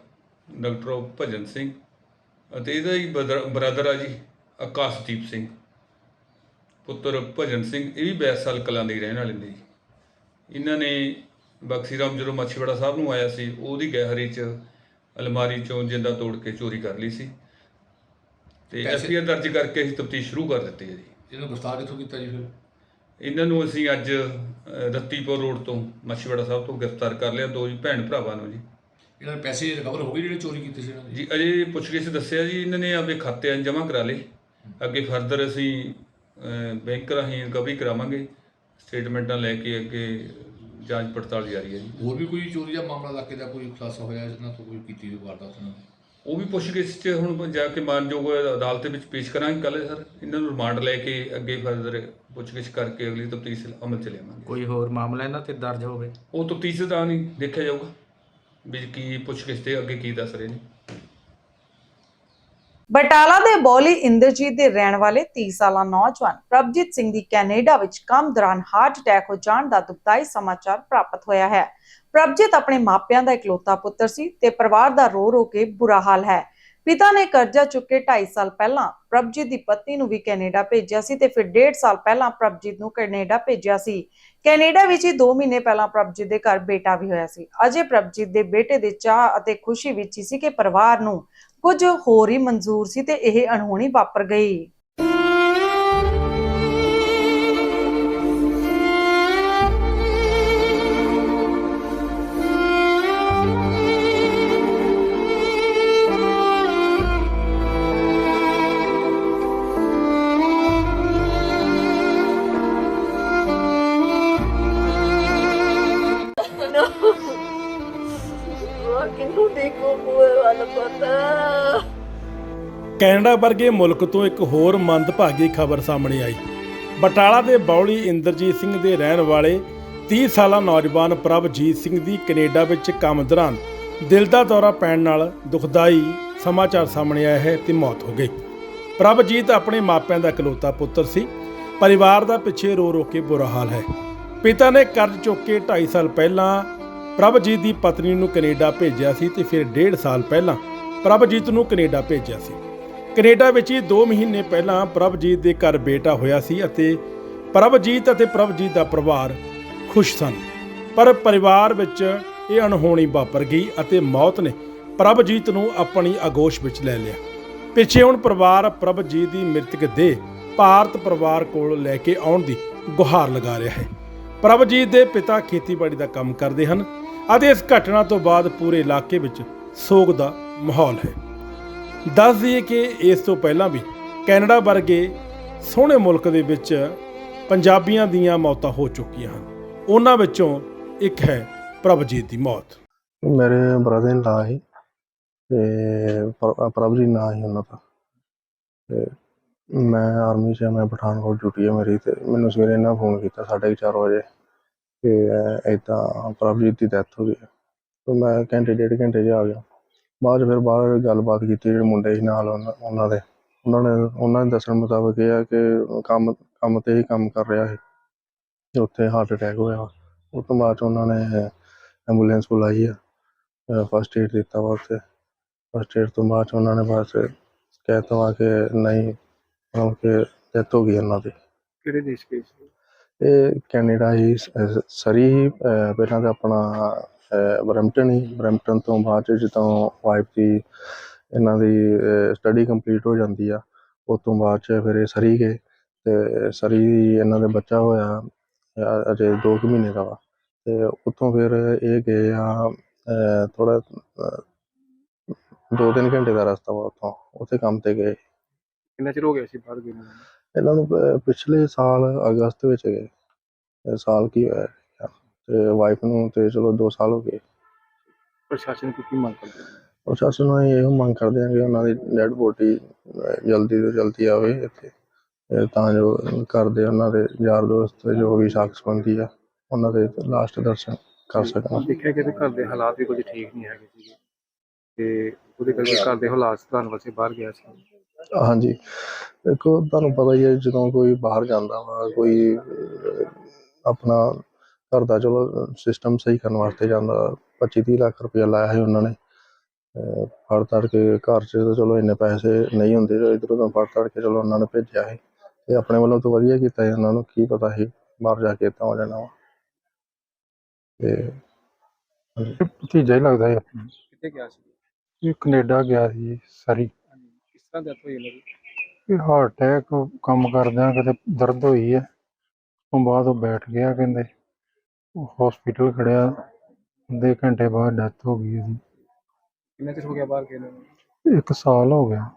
ਡਾਕਟਰ ਭਜਨ ਸਿੰਘ। ਅਤੇ ਇਹਦਾ ਹੀ ਬ੍ਰਦਰ ਆ ਜੀ। ਆਕਾਸ਼ਦੀਪ ਸਿੰਘ। ਪੁੱਤਰ ਭਜਨ ਸਿੰਘ ਇਹ ਵੀ ਬੈਸਾਲ ਕਲਾਂ ਦੇ ਰਹਿਣ ਵਾਲੇ ਨੇ ਜੀ। ਇਹਨਾਂ ਨੇ ਬਖਸ਼ੀ ਰਾਮ ਜਦੋਂ ਮੱਛੀਵਾੜਾ ਸਾਹਿਬ ਨੂੰ ਆਇਆ ਸੀ ਉਹਦੀ ਗਹਿਰੀ 'ਚ ਅਲਮਾਰੀ 'ਚੋਂ ਜਿੰਦਾ ਤੋੜ ਕੇ ਚੋਰੀ ਕਰ ਲਈ ਸੀ। ਤੇ ਐਫਆਈਆਰ ਦਰਜ ਕਰਕੇ ਅਸੀਂ ਤਫਤੀਸ਼ ਸ਼ੁਰੂ ਕਰ ਦਿੱਤੀ ਹੈ ਜੀ। ਇਹਨੂੰ ਗ੍ਰਿਫਤਾਰ ਕਿੱਥੋਂ ਕੀਤਾ ਜੀ ਫਿਰ? ਇਹਨਾਂ ਨੂੰ ਅਸੀਂ ਅੱਜ ਰੱਤੀਪੁਰ ਰੋਡ ਤੋਂ ਮੱਛੀਵਾੜਾ ਸਾਹਿਬ ਤੋਂ ਗ੍ਰਿਫਤਾਰ ਕਰ ਲਿਆ ਦੋ ਜੀ ਭੈਣ ਭਰਾਵਾਂ ਨੂੰ ਜੀ। ਇਹਨਾਂ ਦੇ ਪੈਸੇ ਰਿਕਵਰ ਹੋ ਗਏ ਜਿਹੜੇ ਚੋਰੀ ਕੀਤੇ ਸੀ ਇਹਨਾਂ ਦੇ? ਜੀ ਅਜੇ ਪੁੱਛਗਿੱਛ ਦੱਸਿਆ ਜੀ ਇਹਨਾਂ ਨੇ ਆਪਦੇ ਖਾਤੇ ਜਮ੍ਹਾਂ ਕਰਾ ਲਏ। ਅੱਗੇ ਫਰਦਰ ਅਸੀਂ ਬੈਂਕ ਰਾਹੀਂ ਰਿਕਵਰੀ ਕਰਾਵਾਂਗੇ। ਸਟੇਟਮੈਂਟਾਂ ਲੈ ਕੇ ਅੱਗੇ ਜਾਂਚ ਪੜਤਾਲ ਜਾਰੀ ਹੈ ਜੀ। ਹੋਰ ਵੀ ਕੋਈ ਚੋਰੀ ਦਾ ਮਾਮਲਾ ਇਲਾਕੇ ਦਾ ਕੋਈ ਖੁਲਾਸਾ ਹੋਇਆ ਇਹਨਾਂ ਤੋਂ ਕੋਈ ਕੀਤੀ ਹੋਈ ਵਾਰਦਾਤ ਉਹ ਵੀ ਪੁੱਛਗਿੱਛ 'ਚ ਹੁਣ ਜਾ ਕੇ ਮਾਨਯੋਗ ਅਦਾਲਤ ਵਿੱਚ ਪੇਸ਼ ਕਰਾਂਗੇ ਕੱਲ੍ਹ ਸਰ। ਇਹਨਾਂ ਨੂੰ ਰਿਮਾਂਡ ਲੈ ਕੇ ਅੱਗੇ ਫਰਦਰ ਪੁੱਛਗਿੱਛ ਕਰਕੇ ਅਗਲੀ ਤਫਤੀਸ਼ ਅਮਲ ਚ ਲਿਆਵਾਂਗੇ। ਕੋਈ ਹੋਰ ਮਾਮਲਾ ਇਹਨਾਂ ਤੇ ਦਰਜ ਹੋਵੇ? ਉਹ ਤਫਤੀਸ਼ ਦਾ ਨਹੀਂ ਦੇਖਿਆ ਜਾਊਗਾ। ਵੀ ਕੀ ਪੁੱਛਗਿੱਛ ਤੇ ਅੱਗੇ ਕੀ ਦੱਸ ਰਹੇ ਨੇ। ਬਟਾਲਾ ਦੇ ਬੌਲੀ ਇੰਦਰਜੀਤ ਦੇ ਰਹਿਣ ਵਾਲੇ 30 ਸਾਲਾ ਨੌਜਵਾਨ ਪ੍ਰਭਜੀਤ ਸਿੰਘ ਦੀ ਕੈਨੇਡਾ ਵਿੱਚ ਕੰਮ ਦੌਰਾਨ ਹਾਰਟ ਅਟੈਕ ਹੋ ਜਾਣ ਦਾ ਦੁਖਦਾਈ ਸਮਾਚਾਰ ਪ੍ਰਾਪਤ ਹੋਇਆ ਹੈ। ਪ੍ਰਭਜੀਤ ਆਪਣੇ ਮਾਪਿਆਂ ਦਾ ਇਕਲੌਤਾ ਪੁੱਤਰ ਸੀ ਤੇ ਪਰਿਵਾਰ ਦਾ ਰੋ ਰੋ ਕੇ ਬੁਰਾ ਹਾਲ ਹੈ। ਪਿਤਾ ਨੇ ਕਰਜ਼ਾ ਚੁੱਕ ਕੇ 2.5 ਸਾਲ ਪਹਿਲਾਂ ਪ੍ਰਭਜੀਤ ਦੀ ਪਤਨੀ ਨੂੰ ਵੀ ਕੈਨੇਡਾ ਭੇਜਿਆ ਸੀ ਤੇ ਫਿਰ 1.5 ਸਾਲ ਪਹਿਲਾਂ ਪ੍ਰਭਜੀਤ ਨੂੰ ਕੈਨੇਡਾ ਭੇਜਿਆ ਸੀ। ਕੈਨੇਡਾ ਵਿੱਚ ਹੀ 2 ਮਹੀਨੇ ਪਹਿਲਾਂ ਪ੍ਰਭਜੀਤ ਦੇ ਘਰ ਬੇਟਾ ਵੀ ਹੋਇਆ ਸੀ। ਅਜੇ ਪ੍ਰਭਜੀਤ ਦੇ ਬੇਟੇ ਦੇ ਚਾਹ ਅਤੇ ਖੁਸ਼ੀ ਵਿੱਚ ਹੀ ਸੀ ਕਿ ਪਰਿਵਾਰ ਨੂੰ ਕੁਝ ਹੋਰ ਹੀ ਮਨਜ਼ੂਰ ਸੀ ਤੇ ਇਹ ਅਣਹੋਣੀ ਵਾਪਰ ਗਈ। ਕੈਨੇਡਾ ਵਰਗੇ ਮੁਲਕ ਤੋਂ ਇੱਕ ਹੋਰ ਮੰਦਭਾਗੀ ਖਬਰ ਸਾਹਮਣੇ ਆਈ। ਬਟਾਲਾ ਦੇ ਬੌਲੀ ਇੰਦਰਜੀਤ ਸਿੰਘ ਦੇ ਰਹਿਣ ਵਾਲੇ 30 ਸਾਲਾ ਨੌਜਵਾਨ ਪ੍ਰਭਜੀਤ ਸਿੰਘ ਦੀ ਕੈਨੇਡਾ ਵਿੱਚ ਕੰਮ ਦੌਰਾਨ ਦਿਲ ਦਾ ਦੌਰਾ ਪੈਣ ਨਾਲ ਦੁਖਦਾਈ ਸਮਾਚਾਰ ਸਾਹਮਣੇ ਆਇਆ ਹੈ ਤੇ ਮੌਤ ਹੋ ਗਈ। ਪ੍ਰਭਜੀਤ ਆਪਣੇ ਮਾਪਿਆਂ ਦਾ ਇਕਲੌਤਾ ਪੁੱਤਰ ਸੀ। ਪਰਿਵਾਰ ਦਾ ਪਿੱਛੇ ਰੋ ਰੋ ਕੇ ਬੁਰਾ ਹਾਲ ਹੈ। ਪਿਤਾ ਨੇ ਕਰਜ਼ ਚੁੱਕ ਕੇ 2.5 ਸਾਲ ਪਹਿਲਾਂ ਪ੍ਰਭਜੀਤ ਦੀ ਪਤਨੀ ਨੂੰ ਕੈਨੇਡਾ ਭੇਜਿਆ ਸੀ ਤੇ ਫਿਰ 1.5 ਸਾਲ ਪਹਿਲਾਂ ਪ੍ਰਭਜੀਤ ਨੂੰ ਕੈਨੇਡਾ ਭੇਜਿਆ ਸੀ। ਕੈਨੇਡਾ ਵਿੱਚ ਹੀ 2 ਮਹੀਨੇ ਪਹਿਲਾਂ ਪ੍ਰਭਜੀਤ ਦੇ ਘਰ ਬੇਟਾ ਹੋਇਆ ਸੀ ਅਤੇ ਪ੍ਰਭਜੀਤ ਅਤੇ ਪ੍ਰਭਜੀਤ ਦਾ ਪਰਿਵਾਰ ਖੁਸ਼ ਸਨ। ਪਰ ਪਰਿਵਾਰ ਵਿੱਚ ਇਹ ਅਣਹੋਣੀ ਵਾਪਰ ਗਈ ਅਤੇ ਮੌਤ ਨੇ ਪ੍ਰਭਜੀਤ ਨੂੰ ਆਪਣੀ ਅਗੋਸ਼ ਵਿੱਚ ਲੈ ਲਿਆ। ਪਿੱਛੇ ਹੁਣ ਪਰਿਵਾਰ ਪ੍ਰਭਜੀਤ ਦੀ ਮ੍ਰਿਤਕ ਦੇਹ ਭਾਰਤ ਪਰਿਵਾਰ ਕੋਲ ਲੈ ਕੇ ਆਉਣ ਦੀ ਗੁਹਾਰ ਲਗਾ ਰਿਹਾ ਹੈ। ਪ੍ਰਭਜੀਤ ਦੇ ਪਿਤਾ ਖੇਤੀਬਾੜੀ ਦਾ ਕੰਮ ਕਰਦੇ ਹਨ ਅਤੇ ਇਸ ਘਟਨਾ ਤੋਂ ਬਾਅਦ ਪੂਰੇ ਇਲਾਕੇ ਵਿੱਚ ਸੋਗ ਦਾ ਮਾਹੌਲ ਹੈ। ਦੱਸ ਦਈਏ ਕਿ ਇਸ ਤੋਂ ਪਹਿਲਾਂ ਵੀ ਕੈਨੇਡਾ ਵਰਗੇ ਸੋਹਣੇ ਮੁਲਕ ਦੇ ਵਿੱਚ ਪੰਜਾਬੀਆਂ ਦੀਆਂ ਮੌਤਾਂ ਹੋ ਚੁੱਕੀਆਂ ਹਨ। ਉਹਨਾਂ ਵਿੱਚੋਂ ਇੱਕ ਹੈ ਪ੍ਰਭਜੀਤ ਦੀ ਮੌਤ। ਮੇਰੇ ਬ੍ਰਦਰ ਇਨ ਲਾ ਸੀ ਤੇ ਪ੍ਰਭਜੀਤ ਨਾਂ ਸੀ ਉਹਨਾਂ ਦਾ। ਤੇ ਮੈਂ ਆਰਮੀ 'ਚ ਮੈਂ ਪਠਾਨਕੋਟ ਡਿਊਟੀ ਹੈ ਮੇਰੀ ਤੇ ਮੈਨੂੰ ਸਵੇਰੇ ਇਹਨਾਂ ਫੋਨ ਕੀਤਾ 4:30 ਵਜੇ ਕਿ ਇਦਾਂ ਪ੍ਰਭਜੀਤ ਦੀ ਡੈਥ ਹੋ ਗਈ ਹੈ। ਤੇ ਮੈਂ ਘੰਟੇ, ਡੇਢ ਘੰਟੇ 'ਚ ਆ ਗਿਆ। ਬਾਅਦ 'ਚ ਫਿਰ ਬਾਹਰ ਗੱਲਬਾਤ ਕੀਤੀ ਜਿਹੜੇ ਮੁੰਡੇ ਸੀ ਨਾਲ ਉਹਨਾਂ ਉਹਨਾਂ ਦੇ। ਉਹਨਾਂ ਨੇ ਉਹਨਾਂ ਦੇ ਦੱਸਣ ਮੁਤਾਬਕ ਇਹ ਆ ਕਿ ਕੰਮ ਕੰਮ ਤੇ ਹੀ ਕੰਮ ਕਰ ਰਿਹਾ ਸੀ। ਤੇ ਉੱਥੇ ਹਾਰਟ ਅਟੈਕ ਹੋਇਆ। ਉਸ ਤੋਂ ਬਾਅਦ ਉਹਨਾਂ ਨੇ ਐਂਬੂਲੈਂਸ ਬੁਲਾਈ ਆ। ਫਸਟ ਏਡ ਦਿੱਤਾ ਵਾ ਉੱਥੇ। ਫਸਟ ਏਡ ਤੋਂ ਬਾਅਦ ਉਹਨਾਂ ਨੇ ਬਸ ਕਹਿ ਤਾ ਵਾ ਕਿ ਨਹੀਂ ਮਤਲਬ ਕਿ ਡੈਥ ਹੋ ਗਈ ਉਹਨਾਂ ਦੀ। ਕਿਹੜੇ ਦੇਸ਼ ਸੀ? ਇਹ ਕੈਨੇਡਾ ਹੀ ਸਰੀ ਪਹਿਲਾਂ ਤਾਂ ਆਪਣਾ ਬਰੈਂਪਟਨ ਹੀ ਬਰੈਂਪਟਨ ਤੋਂ ਬਾਅਦ ਜਦੋਂ ਵਾਈਫ ਦੀ ਇਹਨਾਂ ਦੀ ਸਟੱਡੀ ਕੰਪਲੀਟ ਹੋ ਜਾਂਦੀ ਆ ਉਸ ਤੋਂ ਬਾਅਦ 'ਚ ਫਿਰ ਇਹ ਸਰੀ ਗਏ ਤੇ ਸਰੀ ਇਹਨਾਂ ਦੇ ਬੱਚਾ ਹੋਇਆ ਅਜੇ 2 ਮਹੀਨੇ ਦਾ ਵਾ ਤੇ ਉੱਥੋਂ ਫਿਰ ਇਹ ਗਏ ਆ ਥੋੜਾ ਦੋ ਤਿੰਨ ਘੰਟੇ ਦਾ ਰਸਤਾ ਵਾ ਉੱਥੋਂ ਉੱਥੇ ਕੰਮ ਤੇ ਗਏ ਕਿੰਨਾ ਚਿਰ ਹੋ ਗਿਆ ਸੀ ਬਾਹਰ ਗਏ ਇਹਨਾਂ ਨੂੰ ਪਿਛਲੇ ਸਾਲ ਅਗਸਤ ਵਿੱਚ ਗਏ ਸਾਲ ਕੀ ਹੋਇਆ। ਤੇ ਵਾਈਫ ਨੂੰ ਤੇ ਚਲੋ 2 ਸਾਲ ਹੋ ਗਏ। ਪ੍ਰਸ਼ਾਸਨ ਕੀ ਕੀ ਮੰਗ ਕਰਦੇ ਪ੍ਰਸ਼ਾਸਨ ਨੂੰ ਇਹੋ ਮੰਗ ਕਰਦੇ ਹਾਂ ਕਿ ਉਹਨਾਂ ਦੀ ਡੈਡ ਬੋਡੀ ਜਲਦੀ ਤੋਂ ਜਲਦੀ ਆਵੇ ਇੱਥੇ। ਤੇ ਤਾਂ ਜੋ ਕਰਦੇ ਉਹਨਾਂ ਦੇ ਯਾਰ ਦੋਸਤ ਜੋ ਵੀ ਸਾਖ ਸੰਬੰਧੀ ਆ ਉਹਨਾਂ ਦੇ ਲਾਸਟ ਦਰਸ਼ਨ ਕਰ ਸਕਣ। ਦੇਖਿਆ ਕਿ ਘਰ ਦੇ ਹਾਲਾਤ ਵੀ ਕੁਝ ਠੀਕ ਨਹੀਂ ਹੈਗੇ ਸੀਗੇ। ਤੇ ਉਹਦੇ ਕਰਕੇ ਘਰ ਦੇ ਹਾਲਾਤ ਸੁਧਾਰਨ ਵਾਸਤੇ ਬਾਹਰ ਗਿਆ ਸੀ। ਹਾਂਜੀ। ਦੇਖੋ ਤੁਹਾਨੂੰ ਪਤਾ ਹੀ ਹੈ ਜਦੋਂ ਕੋਈ ਬਾਹਰ ਜਾਂਦਾ ਵਾ ਕੋਈ ਆਪਣਾ ਘਰ ਦਾ ਚਲੋ ਸਿਸਟਮ ਸਹੀ ਕਰਨ ਵਾਸਤੇ ਜਾਂਦਾ 25 30 ਲੱਖ ਰੁਪਇਆ ਲਾਇਆ ਸੀ ਉਹਨਾਂ ਨੇ। ਫੜ ਤੜ ਕੇ ਘਰ 'ਚ ਤਾਂ ਚਲੋ ਇੰਨੇ ਪੈਸੇ ਨਹੀਂ ਹੁੰਦੇ ਇਧਰੋਂ ਤਾਂ ਫੜ ਤੜ ਕੇ ਚਲੋ ਉਹਨਾਂ ਨੇ ਭੇਜਿਆ ਸੀ। ਤੇ ਆਪਣੇ ਵੱਲੋਂ ਤਾਂ ਵਧੀਆ ਕੀਤਾ ਸੀ ਉਹਨਾਂ ਨੂੰ ਕੀ ਪਤਾ ਸੀ ਬਾਹਰ ਜਾ ਕੇ ਤਾਂ ਹੋ ਜਾਣਾ ਵਾ। ਤੇ ਭਤੀਜਾ ਹੀ ਲੱਗਦਾ ਹੈ ਕਿੱਥੇ ਗਿਆ ਸੀ? ਇਹ ਕੈਨੇਡਾ ਗਿਆ ਸੀ ਸਰੀ। ਕਿਸ ਤਰ੍ਹਾਂ ਡੈਥ ਹੋਈ ਇਹਨਾਂ ਇਹ ਹਾਰਟ ਅਟੈਕ ਕੰਮ ਕਰਦਿਆਂ ਕਿਤੇ ਦਰਦ ਹੋਈ ਹੈ ਤੋਂ ਬਾਅਦ ਉਹ ਬੈਠ ਗਿਆ ਕਹਿੰਦੇ। ਹਸਪੀਟਲ ਖੜਿਆ ਅੱਧੇ ਘੰਟੇ ਬਾਅਦ ਡੈਥ ਹੋ ਗਈ ਇਹਦੀ ਕਿੰਨਾ ਚਿਰ ਹੋ ਗਿਆ ਬਾਹਰ ਗਏ ਨੂੰ? ਇੱਕ ਸਾਲ ਹੋ ਗਿਆ।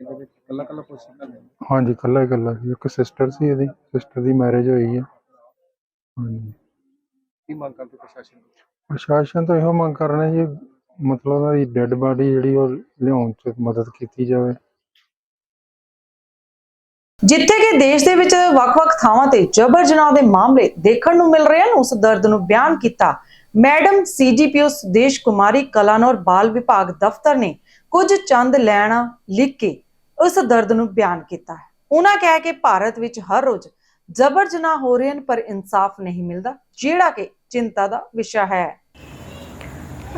ਇਹਦੇ ਵਿੱਚ ਕੱਲਾ ਕੱਲਾ ਪੁੱਛ ਕਰਦੇ ਹਾਂਜੀ ਇਕੱਲਾ ਇਕੱਲਾ ਸੀ। ਇੱਕ ਸਿਸਟਰ ਸੀ ਇਹਦੀ ਸਿਸਟਰ ਦੀ ਮੈਰਿਜ ਹੋਈ ਹੈ ਹਾਂਜੀ। ਕੀ ਮੰਗ ਕਰਦੇ ਪ੍ਰਸ਼ਾਸਨ ਨੂੰ? ਪ੍ਰਸ਼ਾਸਨ ਤੋਂ ਇਹੋ ਮੰਗ ਕਰ ਰਹੇ ਜੀ ਮਤਲਬ ਉਹਨਾਂ ਦੀ ਡੈੱਡ ਬਾਡੀ ਜਿਹੜੀ ਉਹ ਲਿਆਉਣ 'ਚ ਮਦਦ ਕੀਤੀ ਜਾਵੇ। ਜਿੱਥੇ ਕਿ ਦੇਸ਼ ਦੇ ਵਿੱਚ ਵੱਖ-ਵੱਖ ਥਾਵਾਂ ਤੇ ਜਬਰ ਜਨਾਹ ਦੇ ਮਾਮਲੇ ਦੇਖਣ ਨੂੰ ਮਿਲ ਰਹੇ ਹਨ, ਉਸ ਦਰਦ ਨੂੰ ਬਿਆਨ ਕੀਤਾ ਮੈਡਮ ਸੀਜੀਪੀਓ ਸੁਦੇਸ਼ ਕੁਮਾਰੀ ਕਲਾਨੌਰ ਬਾਲ ਵਿਭਾਗ ਦਫ਼ਤਰ ਨੇ ਕੁਝ ਚੰਦ ਲੈਣਾ ਲਿਖ ਕੇ ਉਸ ਦਰਦ ਨੂੰ ਬਿਆਨ ਕੀਤਾ ਹੈ। ਉਹਨਾਂ ਕਹਿ ਕਿ ਭਾਰਤ ਵਿੱਚ ਹਰ ਰੋਜ਼ ਜਬਰ ਜਨਾਹ ਹੋ ਰਹੇ ਹਨ, ਪਰ ਇਨਸਾਫ ਨਹੀਂ ਮਿਲਦਾ, ਜਿਹੜਾ ਕਿ ਚਿੰਤਾ ਦਾ ਵਿਸ਼ਾ ਹੈ।